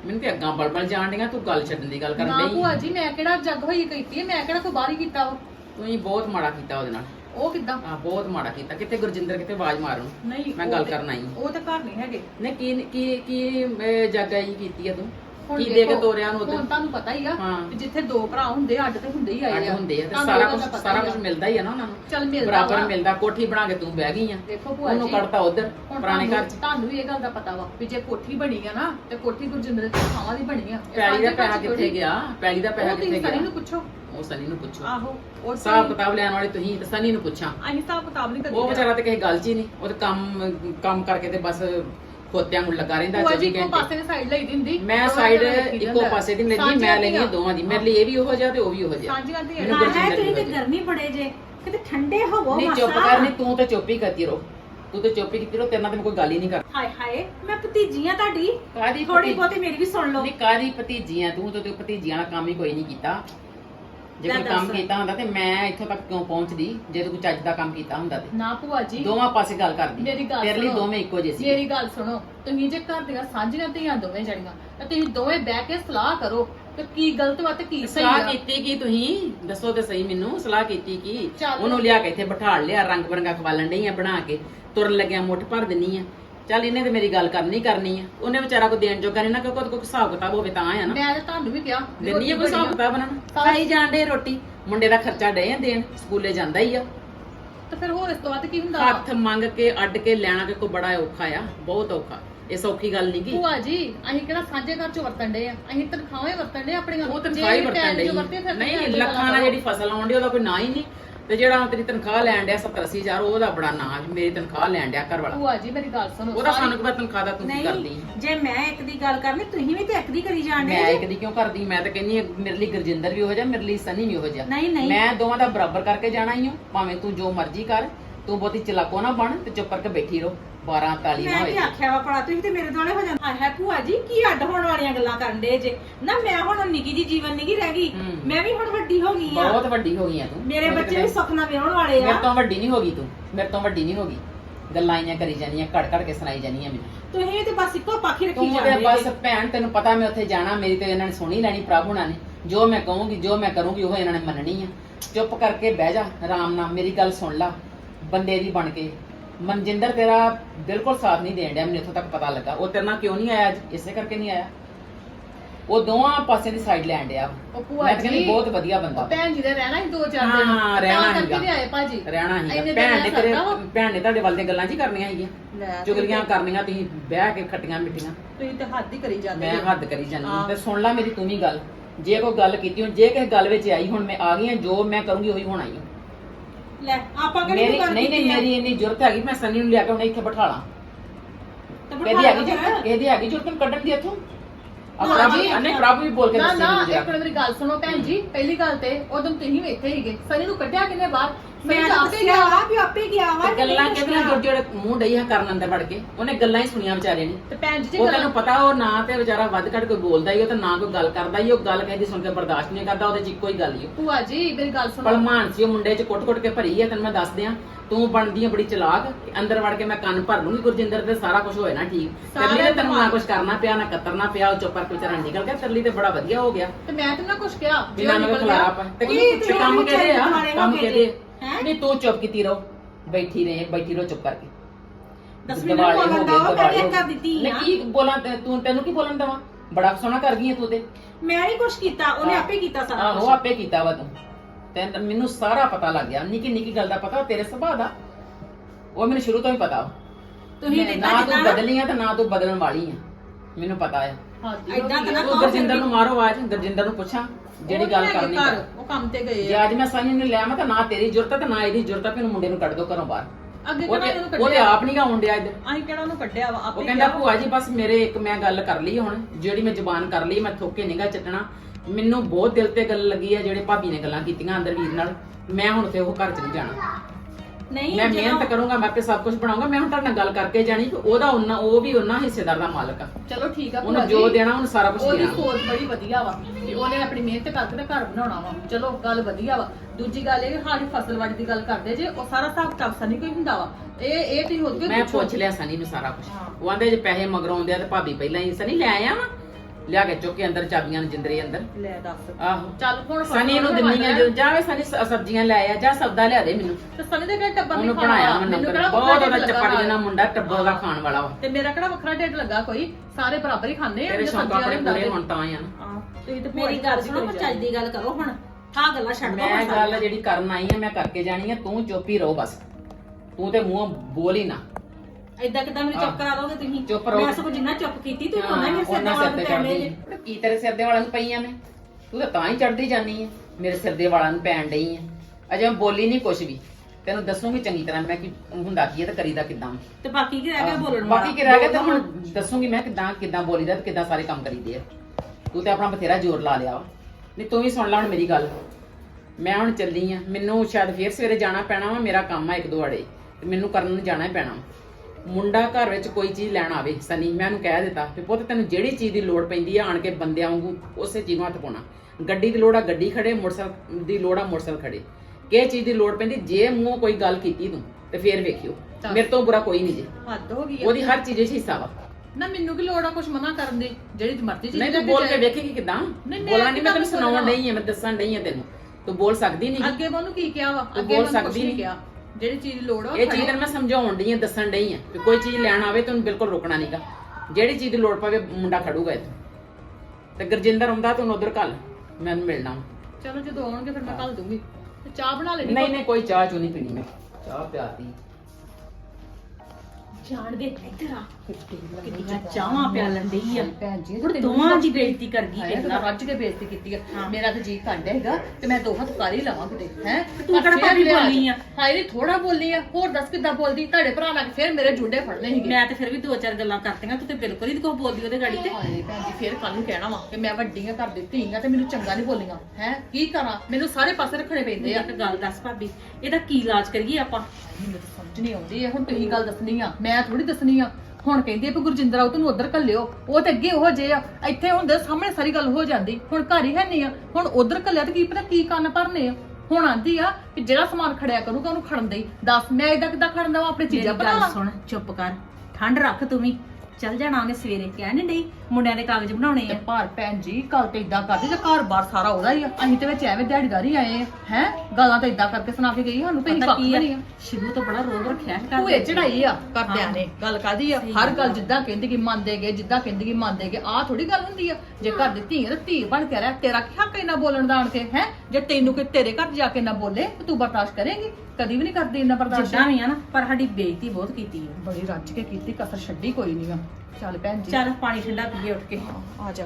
ਮੈਨੂੰ ਤੇ ਅੱਗਾਂ ਬਲਬਲ ਜਾਣ ਡੀਆਂ ਤੂੰ ਗੱਲ ਛੱਡਣ ਦੀ ਗੱਲ ਨਾ ਕਰਨ ਭੂਆ ਜੀ ਮੈਂ ਕਿਹੜਾ ਜੱਗ ਹੋਈ ਕੀਤੀ ਹੈ, ਮੈਂ ਕਿਹੜਾ ਕੋਈ ਬਾਹਰ ਹੀ ਕੀਤਾ ਵਾ? ਤੂੰ ਹੀ ਬਹੁਤ ਮਾੜਾ ਕੀਤਾ ਉਹਦੇ ਨਾਲ। ਉਹ ਕਿੱਦਾਂ? ਆ ਬਹੁਤ ਮਾੜਾ ਕੀਤਾ। ਕਿਤੇ ਗੁਰਜਿੰਦਰ ਕਿਤੇ ਆਵਾਜ਼ ਮਾਰਨ? ਨਹੀਂ ਮੈਂ ਉਹ ਗੱਲ ਤੇ- ਕਰਨ ਆਈ। ਉਹ ਤਾਂ ਘਰ ਨਹੀਂ ਹੈਗੇ। ਨੇ ਕੀ ਕੀ ਕੀ ਜਗਾਈ ਕੀਤੀ ਆ ਤੂੰ? ਹੁਣ ਕੀ ਦੇ ਕੇ ਦੇਖੋ, ਤੋਰਿਆ ਨੂੰ ਉਹਦੇ ਹੁਣ ਤੁਹਾਨੂੰ ਪਤਾ ਹੀ ਆ ਹਾਂ। ਕਿ ਜਿੱਥੇ ਦੋ ਭਰਾ ਹੁੰਦੇ ਅੱਡ ਤੇ ਹੁੰਦੇ ਹੀ ਆਏ ਅੱਡ ਆ। ਹੁੰਦੇ ਆ ਤੇ ਤੁਹਾਨੂੰ ਸਾਰਾ ਕੁਝ ਪਤਾ ਸਾਰਾ ਹੀ ਆ। ਕੁਝ ਮਿਲਦਾ ਹੀ ਆ ਨਾ ਉਹਨਾਂ ਨੂੰ। ਚੱਲ ਮਿਲਦਾ ਬਰਾਬਰ ਵਾ। ਮਿਲਦਾ ਕੋਠੀ ਬਣਾ ਕੇ ਤੂੰ ਬਹਿ ਗਈ ਆ। ਦੇਖੋ ਭੂਆ ਉਹਨੂੰ ਜੀ ਕੱਢਤਾ ਉਧਰ ਹੁਣ ਪੁਰਾਣੇ ਘਰ ਤੁਹਾਨੂੰ- 'ਚ। ਤੁਹਾਨੂੰ ਵੀ ਇਹ ਗੱਲ ਦਾ ਪਤਾ ਵਾ ਵੀ ਜੇ ਕੋਠੀ ਬਣੀ ਆ ਨਾ ਤੇ ਕੋਠੀ ਗੁਰਜਿੰਦਰ ਦੀ ਥਾਵਾਂ ਦੀ ਬਣੀ ਆ। ਪੈਲੀ ਦਾ ਪੈਸਾ ਕਿੱਥੇ ਗਿਆ? ਪੈਲੀ ਦਾ ਪੈਸਾ ਕਿੱਥੇ ਸਨੀ ਨੂੰ ਗਿਆ ਪੁੱਛੋ। ਉਹ ਸਨੀ ਨੂੰ ਪੁੱਛੋ। ਆਹੋ ਉਹ ਹਿਸਾਬ ਕਿਤਾਬ ਲੈਣ ਵਾਲੇ ਤੁਸੀਂ ਤੇ ਸਨੀ ਨੂੰ ਪੁੱਛਾਂ। ਅਸੀਂ ਹਿਸਾਬ ਕਿਤਾਬ ਨਹੀਂ ਕਰਦੇ ਉਹ ਵਿਚਾਰਾ ਤੇ ਕਿਸੇ ਗੱਲ 'ਚ ਹੀ ਨਹੀਂ। ਉਹ ਤੇ ਕੰਮ ਕੰਮ ਕਰਕੇ ਤੇ ਬਸ ਖੋਤਿਆਂ ਨੂੰ ਲੱਗਾ ਰਹਿੰਦਾ 24 ਜੀ ਕੋ ਘੰਟੇ। ਪਾਸੇ ਦੀ ਸਾਈਡ ਲਈ ਦਿੰਦੀ। ਮੈਂ ਸਾਈਡ ਇੱਕੋ ਪਾਸੇ ਦੀ ਲੈਂਦੀ ਮੈਂ ਲੈਣੀ ਦੋਵਾਂ ਦੀ। ਮੇਰੇ ਲਈ ਇਹ ਵੀ ਉਹੋ ਜਿਹਾ ਤੇ ਉਹ ਵੀ ਉਹੋ ਜਿਹਾ। ਸਾਂਝ ਕਰਦੀ ਮੈਨੂੰ ਨਾ ਹੈ ਗੁਰਜਿੰਦਰ ਤੁਸੀਂ ਦੀ ਤੇ ਵਜ੍ਹਾ। ਗਰਮੀ ਬੜੇ ਜੇ। ਕਿਤੇ ਠੰਡੇ ਹੋਵੋ ਨਹੀਂ ਚੁੱਪ ਮਾਸਾ। ਕਰ ਨਹੀਂ ਤੂੰ ਤੇ ਚੁੱਪ ਹੀ ਕਰਦੀ ਰਹੋ। ਤੂੰ ਤੇ ਚੁੱਪ ਹੀ ਕੀਤੀ ਰਹੋ ਤੇਰੇ ਨਾਲ ਤੇ ਮੈਂ ਕੋਈ ਗੱਲ ਹੀ ਨਹੀਂ ਕਰ ਹਾਏ ਹਾਏ ਮੈਂ ਭਤੀਜੀ ਆ ਤੁਹਾਡੀ। ਕਾਦੀ ਥੋੜੀ ਬਹੁਤੀ ਮੇਰੀ ਵੀ ਸੁਣ ਲਓ। ਨਹੀਂ ਕਾਦੀ ਭਤੀਜੀ ਆ ਤੂੰ? ਤੇ ਤੂੰ ਭਤੀਜੀਆਂ ਵਾਲਾ ਕੰਮ ਹੀ ਕੋਈ ਨਹੀਂ ਕੀਤਾ। ਜੇ ਲੈ ਕੋਈ ਕੰਮ ਦੱਸ। ਕੀਤਾ ਹੁੰਦਾ ਤੇ ਮੈਂ ਇੱਥੋਂ ਤੱਕ ਕਿਉਂ ਪਹੁੰਚਦੀ? ਜੇ ਤੂੰ ਕੋਈ ਚੱਜ ਦਾ ਕੰਮ ਕੀਤਾ ਹੁੰਦਾ ਤੇ। ਨਾ ਭੂਆ ਜੀ। ਦੋਵਾਂ ਪਾਸੇ ਗੱਲ ਕਰਦੀ। ਮੇਰੀ ਗੱਲ ਤੇਰੇ ਲਈ ਸੁਣੋ। ਦੋਵੇਂ ਇੱਕੋ ਜਿਹੇ ਸੀ ਮੇਰੀ ਗੱਲ ਸੁਣੋ। ਤੁਸੀਂ ਜੇ ਘਰ ਦੀਆਂ ਸਾਂਝੀਆਂ ਧੀਆਂ ਦੋਵੇਂ ਜਣੀਆਂ ਤੇ ਤੁਸੀਂ ਦੋਵੇਂ ਬਹਿ ਕੇ ਸਲਾਹ ਕਰੋ ਕਿ ਕੀ ਗਲਤ ਵਾ ਤੇ ਕੀ ਸਹੀ ਸਲਾਹ ਆ ਕੀਤੀ ਕੀ ਤੁਸੀਂ? ਦੱਸੋ ਤੇ ਸਹੀ ਮੈਨੂੰ ਸਲਾਹ ਕੀਤੀ ਕੀ? ਚੱਲ। ਉਹਨੂੰ ਲਿਆ ਕੇ ਇੱਥੇ ਬਿਠਾਲ ਲਿਆ ਰੰਗ ਬਰੰਗਾ ਖਵਾਲਣ ਡਈ ਆ ਬਣਾ ਕੇ। ਤੁਰਨ ਲੱਗਿਆ ਮੁੱਠ ਭਰ ਦਿੰਨੀ ਆ। ਚੱਲ ਇਹਨੇ ਤੇ ਮੇਰੀ ਗੱਲ ਕਰਨੀ ਕਰਨੀ ਆ। ਉਹਨੇ ਵਿਚਾਰਾ ਕੋ ਦੇਣ ਜੋਗਾ ਨਹੀਂ ਨਾ ਕੋਈ ਕੋਈ ਹਿਸਾਬ ਕਿਤਾਬ ਹੋਵੇ ਤਾਂ ਆ ਨਾ। ਮੈਂ ਤਾਂ ਤੁਹਾਨੂੰ ਵੀ ਕਿਹਾ ਵੀ ਆ ਕੋਈ ਹਿਸਾਬ ਕਿਤਾਬ ਉਹਨਾਂ ਨੂੰ। ਸਾਰਾ- ਖਾਈ ਜਾਂਦੇ ਰੋਟੀ। ਮੁੰਡੇ ਦਾ ਖਰਚਾ ਡੇ ਆ ਦੇਣ ਸਕੂਲੇ ਜਾਂਦਾ ਹੀ ਆ। ਤੇ ਫਿਰ ਹੋਰ ਇਸ ਤੋਂ ਬਾਅਦ ਕੀ ਹੁੰਦਾ? ਵਾ? ਹੱਥ ਮੰਗ ਕੇ ਅੱਡ ਕੇ ਲੈਣਾ ਕਿ ਕੋ ਬੜਾ ਔਖਾ ਆ ਬਹੁਤ ਔਖਾ। ਇਹ ਸੌਖੀ ਗੱਲ ਨਹੀਂ ਗੀ। ਭੂਆ ਜੀ ਅਸੀਂ ਕਿਹੜਾ ਸਾਂਝੇ ਘਰ ਚ ਵਰਤਣ ਦੇ ਆ? ਅਸੀਂ ਤਨਖਾਹਾਂ ਹੀ ਵਰਤਣ ਦੇ ਆਪਣੀਆਂ। ਉਹ ਤਨਖਾਹ ਹੀ ਵਰਤਣ ਡਈ ਨਹੀਂ ਲੱਖਾਂ ਨਾਲ ਜਿਹੜੀ ਫਸਲ ਆਉਣ ਡਈ ਉਹਦਾ ਕੋਈ ਨਾਂ ਹੀ ਨਹੀਂ। ਤੇ ਜਿਹੜਾ ਹੁਣ ਤੇਰੀ ਤਨਖਾਹ ਲੈਣ ਡਿਆ 70 ਅੱਸੀ ਹਜ਼ਾਰ ਉਹਦਾ ਬੜਾ ਨਾਂ ਆ, ਮੇਰੀ ਤਨਖਾਹ ਲੈਣ ਡਿਆ ਘਰ ਵਾਲਾ। ਭੂਆ ਜੀ ਮੇਰੀ ਗੱਲ ਸੁਣੋ ਉਹਦਾ ਸਾਰੀ- ਸਾਨੂੰ ਕਿਹਾ ਤਨਖਾਹ ਦਾ ਤੂੰ ਕੀ ਕਰਦੀ? ਨਹੀਂ ਜੇ ਮੈਂ ਇੱਕ ਦੀ ਗੱਲ ਕਰਨੀ ਤੁਸੀਂ ਵੀ ਤੇ ਇੱਕ ਦੀ ਕਰੀ ਜਾਣ ਮੈਂ ਇੱਕ ਦੀ ਕਿਉਂ ਕਰਦੀ? ਮੈਂ ਤਾਂ ਕਹਿੰਨੀ ਮੇਰੇ ਲਈ ਗੁਰਜਿੰਦਰ ਵੀ ਹੋ ਜਾ ਮੇਰੇ ਲਈ ਸਨੀ ਵੀ ਹੋ ਜਾ ਨਹੀਂ ਨਹੀਂ। ਮੈਂ ਦੋਵਾਂ ਦਾ ਬਰਾਬਰ ਕਰਕੇ ਜਾਣਾ ਹੀ ਹਾਂ ਭਾਵੇਂ ਤੂੰ ਜੋ ਮਰਜ਼ੀ ਕਰ। ਤੂੰ ਬਹੁਤੀ ਚਲਾਕੋ ਨਾ ਬਣ ਤੇ ਚੁੱਪ ਕਰਕੇ ਬੈਠੀ ਰਹੋ। 12 ਤਾਲੀ ਨਾ ਮੈਂ ਕੀ ਆਖਿਆ ਵਾ ਭਲਾ ਤੁਸੀਂ ਤੇ ਮੇਰੇ ਦੁਆਲੇ ਹੋ ਜਾਂਦੇ। ਹਾਏ ਭੂਆ ਜੀ ਕੀ ਅੱਡ ਹੋਣ ਵਾਲੀਆਂ ਗੱਲਾਂ ਕਰਨ ਦੇ ਜੇ। ਨਾ ਮੈਂ ਹੁਣ ਨਿੱਕੀ ਜੀ ਜੀਵਨ ਨਿੱਕੀ ਰਹਿ ਗਈ। ਹੂੰ। ਮੈਂ ਵੀ ਹੁਣ ਵੱਡੀ ਹੋ ਗਈ ਆ। ਬਹੁਤ ਵੱਡੀ ਹੋ ਗਈ ਆ ਤੂੰ। ਮੇਰੇ ਬੱਚੇ ਵੀ ਸੁੱਖ ਨਾਲ ਵਿਆਹਣ ਵਾਲੇ ਮੇਰੇ ਆ ਤੋਂ ਵੱਡੀ ਨਹੀਂ ਹੋ ਗਈ ਤੂੰ। ਮੇਰੇ ਤੋਂ ਵੱਡੀ ਨਹੀਂ ਹੋ ਗਈ। ਗੱਲਾਂ ਆਈਆਂ ਕਰੀ ਜਾਨੀਆਂ ਘੜ ਘੜ ਕੇ ਸੁਣਾਈ ਜਾਨੀਆਂ ਮੈਨੂੰ। ਤੁਸੀਂ ਤੇ ਬਸ ਇੱਕੋ ਪਾਖੀ ਰੱਖੀ ਤੂੰ ਤੇ ਜਾਂਦੇ ਬਸ ਜੇ। ਭੈਣ ਤੈਨੂੰ ਪਤਾ ਮੈਂ ਉੱਥੇ ਜਾਣਾ ਮੇਰੀ ਤੇ ਇਹਨਾਂ ਨੇ ਸੁਣੀ ਲੈਣੀ ਪ੍ਰਭੂ ਨਾਲ ਨੇ। ਜੋ ਮੈਂ ਕਹੂੰਗੀ ਜੋ ਮੈਂ ਕਰੂੰਗੀ ਉਹ ਇਹਨਾਂ ਨੇ ਮੰਨਣੀ ਆ। ਚੁੱਪ ਕਰਕੇ ਬਹਿ ਜਾ ਆਰਾਮ ਨਾਲ। ਮੇਰੀ ਗੱਲ ਸੁਣ ਲੈ। ਬੰਦੇ ਦੀ ਬਣ ਕੇ। ਮਨਜਿੰਦਰ ਤੇਰਾ ਬਿਲਕੁਲ ਸਾਥ ਨਹੀਂ ਦੇਣ ਡਿਆ ਮੈਨੂੰ ਇੱਥੋਂ ਤੱਕ ਪਤਾ ਲੱਗਾ। ਉਹ ਤੇਰੇ ਨਾਲ ਕਿਉਂ ਨਹੀਂ ਆਇਆ ਅੱਜ? ਇਸੇ ਕਰਕੇ ਨਹੀਂ ਆਇਆ। ਉਹ ਦੋਵਾਂ ਪਾਸੇ ਦੀ ਸਾਈਡ ਲੈਣ ਡਿਆ। ਉਹ ਭੂਆ ਮੈਂ ਤਾਂ ਕਹਿੰਦੀ ਜੀ ਬਹੁਤ ਵਧੀਆ ਬੰਦਾ। ਭੈਣ ਜੀ ਦੇ ਰਹਿਣਾ ਹੀ ਦੋ ਚਾਰ ਹਾਂ, ਦਿਨ ਰਹਿਣਾ ਤਾਂ ਕਰਕੇ ਹੀਗਾ। ਨਹੀਂ ਆਏ ਭਾਜੀ। ਰਹਿਣਾ ਇੰਨੇ ਹੀ ਦਿਨ ਭੈਣ ਨੇ ਤੇਰੇ ਵਾ। ਭੈਣ ਨੇ ਤੁਹਾਡੇ ਵੱਲ ਦੀਆਂ ਗੱਲਾਂ ਜੀ ਕਰਨੀਆਂ ਹੈਗੀਆਂ ਲੈ, ਚੁਗਲੀਆਂ ਕਰਨੀਆਂ ਤੁਸੀਂ ਬਹਿ ਕੇ ਖੱਟੀਆਂ ਮਿੱਠੀਆਂ। ਤੁਸੀਂ ਤੇ ਹੱਦ ਹੀ ਕਰੀ ਜਾਂਦੇ ਮੈਂ ਹੋ। ਹੱਦ ਕਰੀ ਜਾਂਦੀ। ਹਾਂ ਹਾਂ। ਤੇ ਸੁਣ ਲੈ ਮੇਰੀ ਤੂੰ ਵੀ ਗੱਲ। ਜੇ ਕੋਈ ਗੱਲ ਕੀਤੀ ਹੁਣ ਜੇ ਕਿਸੇ ਗੱਲ ਵਿੱਚ ਆਈ ਹੁਣ ਮੈਂ ਆ ਗਈ ਹਾਂ ਜੋ ਮੈਂ ਕਰੂੰਗੀ ਉਹੀ ਹੋਣਾ ਹੀ ਆ। ਲੈ ਆਪਾਂ ਕਿਹੜੀ ਮੇਰੀ ਨਹੀਂ ਨਹੀਂ ਕੀਤੀ ਆ? ਮੇਰੀ ਇੰਨੀ ਜ਼ਰੂਰਤ ਹੈਗੀ ਮੈਂ ਸੰਨੀ ਨੂੰ ਲਿਆ ਕੇ ਹੁਣ ਇੱਥੇ ਬਿਠਾ ਲਾਂ ਤੇ ਇਹਦੀ ਬਿਠਾ ਹੈਗੀ ਲਓ ਫਿਰ। ਇਹਦੀ ਹੈਗੀ ਜ਼ਰੂਰਤ ਕੱਢਣ ਦੀ ਇੱਥੋਂ ਨਾ ਆਪਣਾ ਜੀ। ਨਹੀਂ ਪ੍ਰਭੂ ਵੀ ਬੋਲ ਕੇ ਨਾ ਦੱਸੇ ਨਾ ਮੈਨੂੰ ਇੱਕ ਮਿੰਟ ਮੇਰੀ ਗੱਲ ਸੁਣੋ ਭੈਣ ਜੀ ਪਹਿਲੀ ਗੱਲ ਤੇ ਉਦੋਂ ਤੁਸੀਂ ਵੀ ਇੱਥੇ ਹੀਗੇ ਸਨੀ ਨੂੰ ਕੱਢਿਆ ਕਿਨੇ ਬਾਹਰ ਮੈਂ ਤਾਂ ਆਪੇ ਗਿਆ ਵਾ ਵੀ ਆਪੇ ਗਿਆ ਵਾ ਤੇ ਗੱਲਾਂ ਕਿਹਦੀਆਂ ਜਿਹੜੇ ਜਿਹੜੇ ਮੂੰਹ ਡਈ ਆ ਕਰਨ ਅੰਦਰ ਵੜ ਕੇ। ਉਹਨੇ ਗੱਲਾਂ ਹੀ ਸੁਣੀਆਂ ਵਿਚਾਰੇ ਨੇ। ਤੇ ਭੈਣ ਜੀ ਜੀ ਉਹ ਗੱਲ ਤੈਨੂੰ ਪਤਾ ਉਹ ਨਾ ਤੇ ਵਿਚਾਰਾ ਵੱਧ ਘੱਟ ਕੋਈ ਬੋਲਦਾ ਹੀ ਉਹ ਤੇ ਨਾ ਕੋਈ ਗੱਲ ਕਰਦਾ ਹੀ ਉਹ ਗੱਲ ਕਹਿੰਦੀ ਸੁਣ ਕੇ ਬਰਦਾਸ਼ਤ ਨਹੀਂ ਕਰਦਾ ਉਹਦੇ ਚ ਇੱਕੋ ਹੀ ਗੱਲ ਹੀ ਭੂਆ ਜੀ ਮੇਰੀ ਗੱਲ ਸੁਣੋ। ਭਲਮਾਨ ਸੀ ਉਹ ਮੁੰਡੇ ਚ ਕੁੱਟ-ਕੁੱਟ ਕੇ ਭਰੀ ਆ ਤੈਨੂੰ ਮੈਂ ਦੱਸ ਦਿਆਂ। ਤੂੰ ਬਣਦੀ ਆ ਬੜੀ ਚਲਾਕ ਅੰਦਰ ਵੜ ਕੇ ਮੈਂ ਕੰਨ ਭਰ ਲੂੰਗੀ ਗੁਰਜਿੰਦਰ ਤੇ ਸਾਰਾ ਕੁਝ ਹੋਏ ਨਾ ਠੀਕ। ਸਾਰੇ ਤੈਨੂੰ ਨਾ। ਕੁਝ ਕਰਨਾ ਪਿਆ ਨਾ ਕਤਰਨਾ ਪਿਆ ਉਹ ਵਿਚਾਰਾ ਨਿਕਲ ਗਿਆ ਤੇ ਬੜਾ ਵਧੀਆ ਹੋ ਗਿਆ। ਤੇ ਮੈਂ ਤਾਂ ਨਾ ਕੁਝ ਕਿਹਾ ਜੇ ਬਿਨਾਂ ਉਹ ਨੂੰ ਨਿਕਲ ਗਿਆ। ਖਲਾਪ ਤੇ ਕੀ ਕੀ ਤੁਸੀਂ ਕੰਮ ਵਿਚਾਰੇ ਕਿਹਦੇ ਆ? ਦੁਆਲੇ ਹੋ ਕੰਮ ਗਏ ਕਿਹਦੇ ਹੈਂ? ਨਹੀਂ ਤੂੰ ਚੁੱਪ ਕੀਤੀ ਰਹੋ ਬੈਠੀ ਰਹੇ ਬੈਠੀ ਰਹੋ ਚੁੱਪ ਕਰਕੇ। ਦਸ ਮਿੰਟ ਦਿਵਾਲੇ ਬੋਲਣ ਹੋ ਦਾ ਗਏ, ਉਹ ਦਿਵਾਲੇ ਮੈਂ ਹੋ ਕਰ ਗਏ। ਦਿੱਤੀ ਨਹੀਂ ਆ ਕੀ ਬੋਲਾਂ ਤੇ ਤੂੰ ਤੈਨੂੰ ਕੀ ਬੋਲਣ ਦਵਾਂ? ਬੜਾ ਸੋਹਣਾ ਕਰ ਗਈ ਹੈ ਤੂੰ ਤੇ। ਮੈਂ ਨਹੀਂ ਕੁਝ ਕੀਤਾ ਉਹਨੇ ਹਾਂ। ਆਪੇ ਕੀਤਾ ਸਾਰਾ ਆਹੋ ਕੁਛ। ਆਪੇ ਕੀਤਾ ਵਾ ਤੂੰ। ਤੇ ਮੈਨੂੰ ਸਾਰਾ ਪਤਾ ਲੱਗ ਗਿਆ। ਨਿੱਕੀ ਨਿੱਕੀ ਗੱਲ ਦਾ ਪਤਾ ਤੇਰੇ ਸੁਭਾਅ ਦਾ। ਉਹ ਮੈਨੂੰ ਸ਼ੁਰੂ ਤੋਂ ਹੀ ਪਤਾ ਵਾ। ਤੁਸੀਂ ਮੈਂ- ਦਿੱਤਾ ਨਾ ਤੂੰ ਜਿੱਦਾਂ ਬਦਲੀ ਆ ਤੇ ਨਾ ਤੂੰ ਬਦਲਣ ਵਾਲੀ ਆ। ਮੈਨੂੰ ਪਤਾ ਆ। ਏਦਾਂ ਤਾਂ ਨਾ ਤੂੰ ਕਹੋ ਗੁਰਜਿੰਦਰ ਫਿਰ ਨੂੰ ਮਾਰੋ ਆਵਾਜ਼ ਗੁਰਜਿੰਦਰ ਨੂੰ ਪੁੱਛਾਂ ਜਿਹੜੀ ਗੱਲ ਕਰਨੀ ਕਰ ਉਹ ਕੰਮ ਤੇ ਗਏ ਜੇ ਅੱਜ ਮੈਂ ਸਾਨੀ ਨੂੰ ਲਿਆ ਮੈਂ ਤਾਂ ਨਾ ਤੇਰੀ ਜ਼ਰੂਰਤ ਤੇ ਨਾ ਇਹਦੀ ਜ਼ਰੂਰਤ ਆ ਕਿ ਇਹਨੂੰ ਮੁੰਡੇ ਨੂੰ ਕੱਢ ਦੋ ਘਰੋਂ ਬਾਹਰ। ਅੱਗੇ ਉਹ ਕਿਹੜਾ ਤੇ ਇਹਨੂੰ ਉਹ ਤੇ ਕੱਢਿਆ ਆਪ ਨਹੀਂ ਆਉਣ ਡਿਆ ਇੱਧਰ। ਅਸੀਂ ਕਿਹੜਾ ਉਹਨੂੰ ਕੱਢਿਆ ਵਾ? ਉਹ ਆਪੇ ਕਹਿੰਦਾ। ਭੂਆ ਜੀ ਬਸ ਮੇਰੇ ਇੱਕ ਮੈਂ ਗੱਲ ਕਰ ਲਈ ਹੁਣ। ਜਿਹੜੀ ਮੈਂ ਜ਼ੁਬਾਨ ਕਰ ਲਈ ਮੈਂ ਥੋਕੇ ਨਿਗਾ ਚੱਟਣਾ। ਮੈਨੂੰ ਬਹੁਤ ਦਿਲ ਤੇ ਗੱਲ ਲੱਗੀ ਆ ਜਿਹੜੇ ਭਾਬੀ ਨੇ ਗੱਲਾਂ ਕੀਤੀਆਂ ਅੰਦਰ ਵੀਰ ਨਾਲ। ਮੈਂ ਹੁਣ ਤੇ ਉਹ ਘਰ ਚ ਨਹੀਂ ਜਾਣਾ। ਨਹੀਂ ਮੈਂ ਜਦੋਂ- ਮਿਹਨਤ ਕਰੂੰਗਾ ਮੈਂ ਆਪੇ ਸਭ ਕੁਝ ਬਣਾਉਂਗਾ ਮੈਂ ਹੁਣ ਤੁਹਾਡੇ ਨਾਲ ਗੱਲ ਕਰਕੇ ਜਾਣੀ ਕਿ ਉਹਦਾ ਉਹਨਾਂ ਉਹ ਵੀ ਉਹਨਾਂ ਹਿੱਸੇਦਾਰ ਦਾ ਮਾਲਕ ਆ। ਚਲੋ ਠੀਕ ਆ ਉਹਨੂੰ ਭੂਆ ਜੋ ਜੀ। ਦੇਣਾ ਉਹਨੂੰ ਸਾਰਾ ਕੁਝ ਉਹਦੀ ਦੇਣਾ। ਸੋਚ ਬੜੀ ਵਧੀਆ ਵਾ ਕਿ ਉਹਨੇ ਆਪਣੀ ਮਿਹਨਤ ਕਰਕੇ ਤੇ ਘਰ ਬਣਾਉਣਾ ਵਾ। ਚਲੋ ਗੱਲ ਵਧੀਆ ਵਾ। ਦੂਜੀ ਗੱਲ ਇਹ ਕਿ ਸਾਡੀ ਫਸਲ ਵਾੜੀ ਦੀ ਗੱਲ ਕਰਦੇ ਜੇ ਉਹ ਸਾਰਾ ਹਿਸਾਬ ਕਿਤਾਬ ਸਨੀ ਕੋਈ ਹੁੰਦਾ ਵਾ। ਇਹ ਇਹ ਤੁਸੀਂ ਉਹਦੇ ਮੈਂ ਪੁੱਛ। ਲਿਆ ਸਨੀ ਨੂੰ ਸਾਰਾ ਕੁਝ ਹਾਂ। ਉਹ ਆਂਦੇ ਜੇ ਪੈਸੇ ਮਗਰੋਂ ਆਉਂਦੇ ਆ ਤੇ ਭਾਬੀ ਪਹਿਲਾਂ ਹੀ ਸਨੀ ਲੈ ਆਇਆ ਵਾ। ਲਿਆ ਕੇ ਚੁੱਕ ਕੇ ਅੰਦਰ ਚਾਬੀਆਂ ਨੂੰ ਜਿੰਦਰੇ ਅੰਦਰ। ਲੈ ਦੱਸ। ਆਹੋ। ਚੱਲ ਹੁਣ ਸਨੀ ਨੂੰ ਦਿੰਨੀ ਆ ਜੋ ਜਾਵੇ ਸਨੀ ਸ- ਸਬਜ਼ੀਆਂ ਲੈ ਆ ਜਾ ਸਬਦਾ ਲਿਆ ਦੇ ਮੈਨੂੰ। ਤੇ ਸਨੀ ਦੇ ਕਿਹੜਾ ਟੱਬਰ ਨਹੀਂ ਉਹਨੂੰ ਬਣਾਇਆ ਮੈਂ ਮੈਨੂੰ ਨੰਬਰ। ਕਿਹੜਾ ਬਹੁਤ ਵੱਖਰਾ ਉਹਦਾ ਢਿੱਡ ਲੱਗਾ ਜਿਹਾ ਮੁੰਡਾ ਟੱਬਰ ਦਾ ਖਾਣ ਵਾਲਾ ਵਾ। ਤੇ ਮੇਰਾ ਕਿਹੜਾ ਵੱਖਰਾ ਢਿੱਡ ਲੱਗਾ ਕੋਈ? ਸਾਰੇ ਬਰਾਬਰ ਹੀ ਖਾਂਦੇ ਆ ਤੇਰੇ ਜੇ ਸ਼ੌਂਕ ਸਬਜ਼ੀਆਂ ਆਪਣੇ ਪੂਰੇ ਤੇ। ਹੁਣ ਤਾਂ ਆ ਨਾ। ਹਾਂ, ਤੁਸੀਂ ਤੇ ਮੇਰੀ ਗੱਲ ਸੁਣੋ ਚੱਜ ਦੀ ਗੱਲ ਕਰੋ ਹੁਣ। ਹਾਂ ਗੱਲਾਂ ਛੱਡ ਦੋ ਮੈਂ ਗੱਲ ਜਿਹੜੀ ਕਰਨ ਆਈ ਆ ਮੈਂ ਕਰਕੇ ਜਾਣੀ ਆ ਤੂੰ ਚੁੱਪ ਹੀ ਰਹੋ ਬਸ। ਤੂੰ ਤੇ ਮੂੰਹ ਬੋਲ ਹੀ ਨਾ। ਇਦਾਂ ਕਿਦਾਂ ਮੈਨੂੰ ਚੁੱਪ ਹਾਂ। ਕਰਾ ਦੋਗੇ ਤੁਸੀਂ? ਚੁੱਪ ਰਹੋ। ਮੈਂ ਸਗੋਂ ਜਿੰਨਾ ਚੁੱਪ ਕੀਤੀ ਤੂੰ ਉਹਨਾਂ ਮੇਰੇ ਸਿਰ ਉਹਨਾਂ ਤੇ ਸਿਰ ਤੇ ਚੜਦੀ ਪੈਂਦੇ ਕੀ ਤੇਰੇ ਸਿਰ ਦੇ ਵਾਲਾਂ ਨੂੰ ਪਈਆਂ ਨੇ? ਤੂੰ ਤਾਂ ਤਾਂ ਹੀ ਚੜਦੀ ਜਾਨੀ ਆ। ਮੇਰੇ ਸਿਰ ਦੇ ਵਾਲਾਂ ਨੂੰ ਪੈਣ ਡਈ ਆ। ਅਜੇ ਮੈਂ ਬੋਲੀ ਨਹੀਂ ਕੁਛ ਵੀ। ਤੈਨੂੰ ਦੱਸੂਗੀ ਚੰਗੀ ਤਰ੍ਹਾਂ ਮੈਂ ਕਿ ਹੁੰਦਾ ਕੀ ਹੈ ਤੇ ਕਰੀਦਾ ਕਿਦਾਂ। ਤੇ ਬਾਕੀ ਕੀ ਰਹਿ ਗਿਆ ਬੋਲਣ ਵਾਲਾ? ਬਾਕੀ ਕੀ ਰਹਿ ਗਿਆ ਤੇ ਹੁਣ ਦੱਸੂਗੀ ਮੈਂ ਕਿਦਾਂ ਕਿਦਾਂ ਬੋਲੀਦਾ ਤੇ ਕਿਦਾਂ ਸਾਰੇ ਕੰਮ ਕਰੀਦੇ ਆ। ਤੂੰ ਤੇ ਆਪਣਾ ਬਥੇਰਾ ਜ਼ੋਰ ਲਾ ਲਿਆ ਵਾ। ਨਹੀਂ ਤੂੰ ਵੀ ਸੁਣ ਲੈ ਹੁਣ ਮੇਰੀ ਗੱਲ। ਮੈਂ ਹੁਣ ਚੱਲੀ ਆ। ਮੈਨੂੰ ਸ਼ਾਇਦ ਫੇਰ ਸਵੇਰੇ ਜਾਣਾ ਪੈਣਾ ਵਾ। ਮੇਰਾ ਕੰਮ ਆ ਇੱਕ ਦੋ ਅੜੇ। ਤੇ ਮੈਨੂੰ ਕਰਨ ਨੂੰ ਜਾਣਾ ਹੀ ਪੈਣਾ ਮੁੰਡਾ ਘਰ ਵਿੱਚ ਕੋਈ ਚੀਜ਼ ਲੈਣ ਆਵੇ ਸਨੀ ਮੈਂ ਉਹਨੂੰ ਕਹਿ ਦਿੱਤਾ ਵੀ ਪੁੱਤ ਤੈਨੂੰ ਜਿਹੜੀ ਚੀਜ਼ ਦੀ ਲੋੜ ਪੈਂਦੀ ਆ ਆਣ ਕੇ ਬੰਦਿਆਂ ਵਾਂਗੂ ਉਸੇ ਚੀਜ਼ ਨੂੰ ਹੱਥ ਪਾਉਣਾ। ਗੱਡੀ ਦੀ ਲੋੜ ਆ ਗੱਡੀ ਖੜੇ ਮੋਟਰਸਾਈਕਲ ਦੀ ਲੋੜ ਆ ਮੋਟਰਸਾਈਕਲ ਖੜੇ। ਕਿਹ ਚੀਜ਼ ਦੀ ਲੋੜ ਪੈਂਦੀ ਜੇ ਮੂੰਹੋਂ ਕੋਈ ਗੱਲ ਕੀਤੀ ਤੂੰ ਤੇ ਫੇਰ ਵੇਖਿਓ। ਮੇਰੇ ਤੋਂ ਬੁਰਾ ਕੋਈ ਨਹੀਂ ਜੇ। ਹੱਦ ਹੋ ਗਈ ਆ। ਉਹਦੀ ਹਰ ਚੀਜ਼ 'ਚ ਹਿੱਸਾ ਵਾ। ਨਾ ਮੈਨੂੰ ਕੀ ਲੋੜ ਆ ਕੁਝ ਮਨਾ ਕਰਨ ਦੀ? ਜਿਹੜੀ ਮਰਜ਼ੀ ਚੀਜ਼ ਨਹੀਂ ਤੂੰ ਬੋਲ ਕੇ। ਵੇਖੇਗੀ ਕਿਦਾਂ? ਨਹੀਂ, ਮੈਂ ਬੋਲਾਂ ਨਹੀਂ ਮੈਂ ਕਿੱਦਾਂ ਤੈਨੂੰ ਸੁਣਾਉਣ ਬੋਲਣਾ? ਨਹੀਂ ਹੈ ਮੈਂ ਦੱਸਣ ਨਹੀਂ ਹੈ ਤੈਨੂੰ। ਤੂੰ ਬੋਲ ਸਕਦੀ ਨਹੀਂ। ਅੱਗੇ ਮੈਂ ਉਹਨੂੰ ਕੀ ਕਿਹਾ ਵਾ? ਤੂੰ ਅੱਗੇ ਬੋਲ ਮੈਂ ਉਹਨੂੰ ਕੁਛ ਸਕਦੀ ਨਹੀਂ ਨਹੀਂ। ਕਿਹਾ। ਜਿਹੜੀ ਚੀਜ਼ ਲੋੜ ਆ ਉਹ ਇਹ ਚੀਜ਼ ਖੜੇ। ਮੈਂ ਸਮਝਾਉਣ ਡਈ ਆ ਦੱਸਣ ਡਈ ਆ ਕਿ ਕੋਈ ਚੀਜ਼ ਲੈਣ ਆਵੇ ਤੈਨੂੰ ਬਿਲਕੁਲ ਰੋਕਣਾ ਨਹੀਂਗਾ ਜਿਹੜੀ ਚੀਜ਼ ਦੀ ਲੋੜ ਪਵੇ ਮੁੰਡਾ ਖੜੂਗਾ ਇੱਥੇ। ਤੇ ਗੁਰਜਿੰਦਰ ਆਉਂਦਾ ਤੂੰ ਉਧਰ ਕੱਲ ਮੈਂ ਉਹਨੂੰ ਮਿਲਣਾ ਵਾ। ਚਲੋ ਜਦੋਂ ਆਉਣਗੇ ਫਿਰ ਮੈਂ ਕੱਲ ਦੂੰਗੀ। ਤੇ ਚਾਹ ਬਣਾ ਲੈਣੀ ਨਹੀਂ ਨਹੀਂ ਕੋਈ ਚਾਹ ਚੂ ਨਹੀਂ ਪੀਣੀ ਮੈਂ। ਚਾਹ ਪਿਆਤੀ। ਜਾਣ ਦੇ ਇੱਧਰ ਆ। ਕਿੰਨੀਆਂ ਚਾਹਾਂ ਪਿਆਲਣ ਡਈ ਆ। ਭੈਣ ਜੀ ਹੁਣ ਦੋਵਾਂ ਦੀ ਬੇਇੱਜ਼ਤੀ ਕਰ ਗਈ ਹਾਏ, ਤੂੰ ਰੱਜ ਕੇ ਬੇਇੱਜ਼ਤੀ ਕੀਤੀ ਆ। ਮੇਰਾ ਤਾਂ ਜੀ ਕਰਦਾ ਹੈਗਾ ਤੇ ਮੈਂ ਦੋ ਹੱਥ ਕਰ ਹੀ ਲਵਾਂ ਕਿਤੇ ਹੈ? ਤੂੰ ਕਿਹੜਾ ਭਾਬੀ ਬੋਲੀ ਆ? ਹਾਏ ਥੋੜਾ ਬੋਲੀ ਆ। ਹੋਰ ਦੱਸ ਕਿੱਦਾਂ ਬੋਲਦੀ? ਤੁਹਾਡੇ ਭਰਾ ਨਾਲ ਫਿਰ ਮੇਰੇ ਜੁੰਡੇ ਫੜਨੇ ਸੀਗੇ। ਮੈਂ ਤੇ ਫਿਰ ਵੀ ਦੋ ਚਾਰ ਗੱਲਾਂ ਕਰਤੀਆਂ ਤੂੰ ਤੇ ਬਿਲਕੁਲ ਹੀ ਕੁਛ ਬੋਲਦੀ ਉਹਦੇ ਗਾੜੀ ਤੇ। ਹਾਏ ਭੈਣ ਜੀ ਫਿਰ ਕੱਲ ਨੂੰ ਕਹਿਣਾ ਵਾ ਕਿ ਮੈਂ ਵੱਡੀਆਂ ਕਰ ਦਿੱਤੀ ਆ ਤੇ ਮੈਨੂੰ ਚੰਗਾ ਨਹੀਂ ਬੋਲੀਆਂ ਹੈ? ਕੀ ਕਰਾਂ? ਮੈਨੂੰ ਸਾਰੇ ਪਾਸੇ ਰੱਖਣੇ ਪੈਂਦੇ ਆ। ਇੱਕ ਗੱਲ ਦੱਸ ਭਾਬੀ ਇਹਦਾ ਕੀ ਇਲਾਜ ਕਰੀਏ ਆਪਾਂ? ਮੈਨੂੰ ਤਾਂ ਸਮਝ ਨਹੀਂ ਆਉਂਦੀ ਇਹ ਹੁਣ ਤੁਸੀਂ ਗੱਲ ਦੱਸਣੀ ਆ ਮੈਂ ਥੋੜੀ ਦੱਸਣੀ ਆ। ਹੁਣ ਕਹਿੰਦੀ ਆ ਵੀ ਗੁਰਜਿੰਦਰ ਆਉ ਤੈਨੂੰ ਉਧਰ ਘੱਲਿਓ। ਉਹ ਤੇ ਅੱਗੇ ਉਹੋ ਜੇ ਆ। ਇੱਥੇ ਹੁੰਦੇ ਸਾਹਮਣੇ ਸਾਰੀ ਗੱਲ ਹੋ ਜਾਂਦੀ। ਹੁਣ ਘਰ ਹੀ ਹੈ ਨਹੀਂ ਆ। ਹੁਣ ਉਧਰ ਘੱਲਿਆ ਤੇ ਕੀ ਪਤਾ ਕੀ ਕੰਨ ਭਰਨੇ ਆ। ਹੁਣ ਆਂਦੀ ਆ ਕਿ ਜਿਹੜਾ ਸਮਾਨ ਖੜਿਆ ਕਰੂਗਾ ਉਹਨੂੰ ਖੜਨ ਦੇ ਦੱਸ ਮੈਂ ਇਦਾਂ ਕਿੱਦਾਂ ਖੜਨ ਦਵਾਂ ਆਪਣੀ ਮੇਰੀ ਚੀਜ਼ਾਂ ਬਣਾ ਗੱਲ ਲਾਂ? ਸੁਣ ਚੁੱਪ ਕਰ। ਠੰਡ ਰੱਖ ਤੂੰ ਵੀ। ਚੱਲ ਜਾਣਾ ਉਹਨੇ ਸਵੇਰੇ। ਕਹਿਣ ਨੀ ਡਈ? ਮੁੰਡਿਆਂ ਦੇ ਕਾਗਜ਼ ਬਣਾਉਣੇ ਤੇ ਆ ਭਾਰ ਭੈਣ ਜੀ ਕੱਲ ਤੇ ਇਦਾਂ ਕਰਦੀ ਤੇ ਘਰ-ਬਾਰ ਸਾਰਾ ਉਹਦਾ ਹੀ ਆ। ਅਸੀਂ ਤੇ ਵਿੱਚ ਐਵੇਂ ਦਿਹਾੜੀਦਾਰੀ ਆਏ ਆ। ਹੈ? ਗਾਲਾਂ ਤਾਂ ਇਦਾਂ ਕਰਕੇ ਸੁਣਾ ਕੇ ਗਈ ਸਾਨੂੰ ਅਸੀਂ ਪਤਾ ਕੀ ਆ? ਸ਼ੁਰੂ ਤੋਂ ਬੜਾ ਰੋਗ ਰੱਖਿਆ ਹੈ ਤੂੰ ਇਹ ਚੜਾਈ ਆ ਕਰਦਿਆਂ ਹਾਂ। ਨੇ ਗੱਲ ਕਾਦੀ ਆ? ਸਹੀ ਹਰ ਗੱਲ ਗੱਲ ਆ। ਜਿੱਦਾਂ ਕਹਿੰਦੀ ਕਿ ਮੰਨਦੇ ਗਏ ਜਿੱਦਾਂ ਕਹਿੰਦੀ ਕਿ ਮੰਨਦੇ ਗਏ ਆਹ ਥੋੜੀ ਗੱਲ ਹੁੰਦੀ ਆ। ਜੇ ਘਰ ਦੀ ਧੀ ਆ ਤੇ ਧੀ ਬਣ ਕੇ ਰਹਿ ਤੇਰਾ ਕੀ ਹੱਕ ਇਹਨਾਂ ਬੋਲਣ ਦਾ ਆਣ ਕੇ? ਹੈ? ਜੇ ਤੈਨੂੰ ਕੋਈ ਤੇਰੇ ਘਰ ਜਾ ਕੇ ਨਾ ਬੋਲੇ ਤੇ ਤੂੰ ਬਰਦਾਸ਼ਤ ਕਰੇਂਗੀ? ਕਦੀ ਵੀ ਨਹੀਂ ਕਰਦੀ ਇੰਨਾ ਬਰਦਾਸ਼ਤ। ਜਿੱਦਾਂ ਵੀ ਆ ਨਾ ਪਰ ਸਾਡੀ ਬੇਇੱਜ਼ਤੀ ਬਹੁਤ ਕੀਤੀ ਆ। ਬੜੀ ਰੱਜ ਕੇ ਕੀਤੀ ਕਸਰ ਛੱਡੀ ਕੋਈ ਨਹੀਂ ਆ। ਚੱਲ ਭੈਣ ਜੀ। ਚੱਲ ਪਾਣੀ ਠੰਡਾ ਪੀਏ ਉੱਠ ਕੇ। ਆ ਜਾ।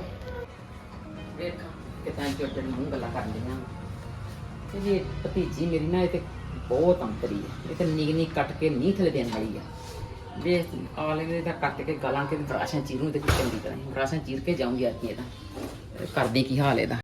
ਵੇਖ ਕਿਦਾਂ ਚੋਟੜੀ ਮੂੰਹ ਗੱਲਾਂ ਕਰ ਲਈਆਂ ਤੇ ਜੀ ਭਤੀਜੀ ਮੇਰੀ ਨਾ ਇਹ ਤੇ ਬਹੁਤ ਅੰਤਰੀ ਹੈ ਇਹ ਤੇ ਨਿਗ ਨਿਗ ਕੱਟ ਕੇ ਨਹੀਂ ਥਲੇ ਦੇਣ ਵਾਲੀ ਆ। ਵੇ ਆਲੇ ਦਾ ਕੱਟ ਕੇ ਗਾਲਾਂ ਕੇ ਬਰਾਸ਼ਾਂ ਚੀਰੂ ਤੇ ਚੰਗੀ ਤਰ੍ਹਾਂ ਬਰਾਸ਼ਾਂ ਚੀਰ ਕੇ ਜਾਊਂਗੀ ਅੱਜ ਇਹਦਾ। ਕਰਦੀ ਕੀ ਹਾਲ ਇਹਦਾ?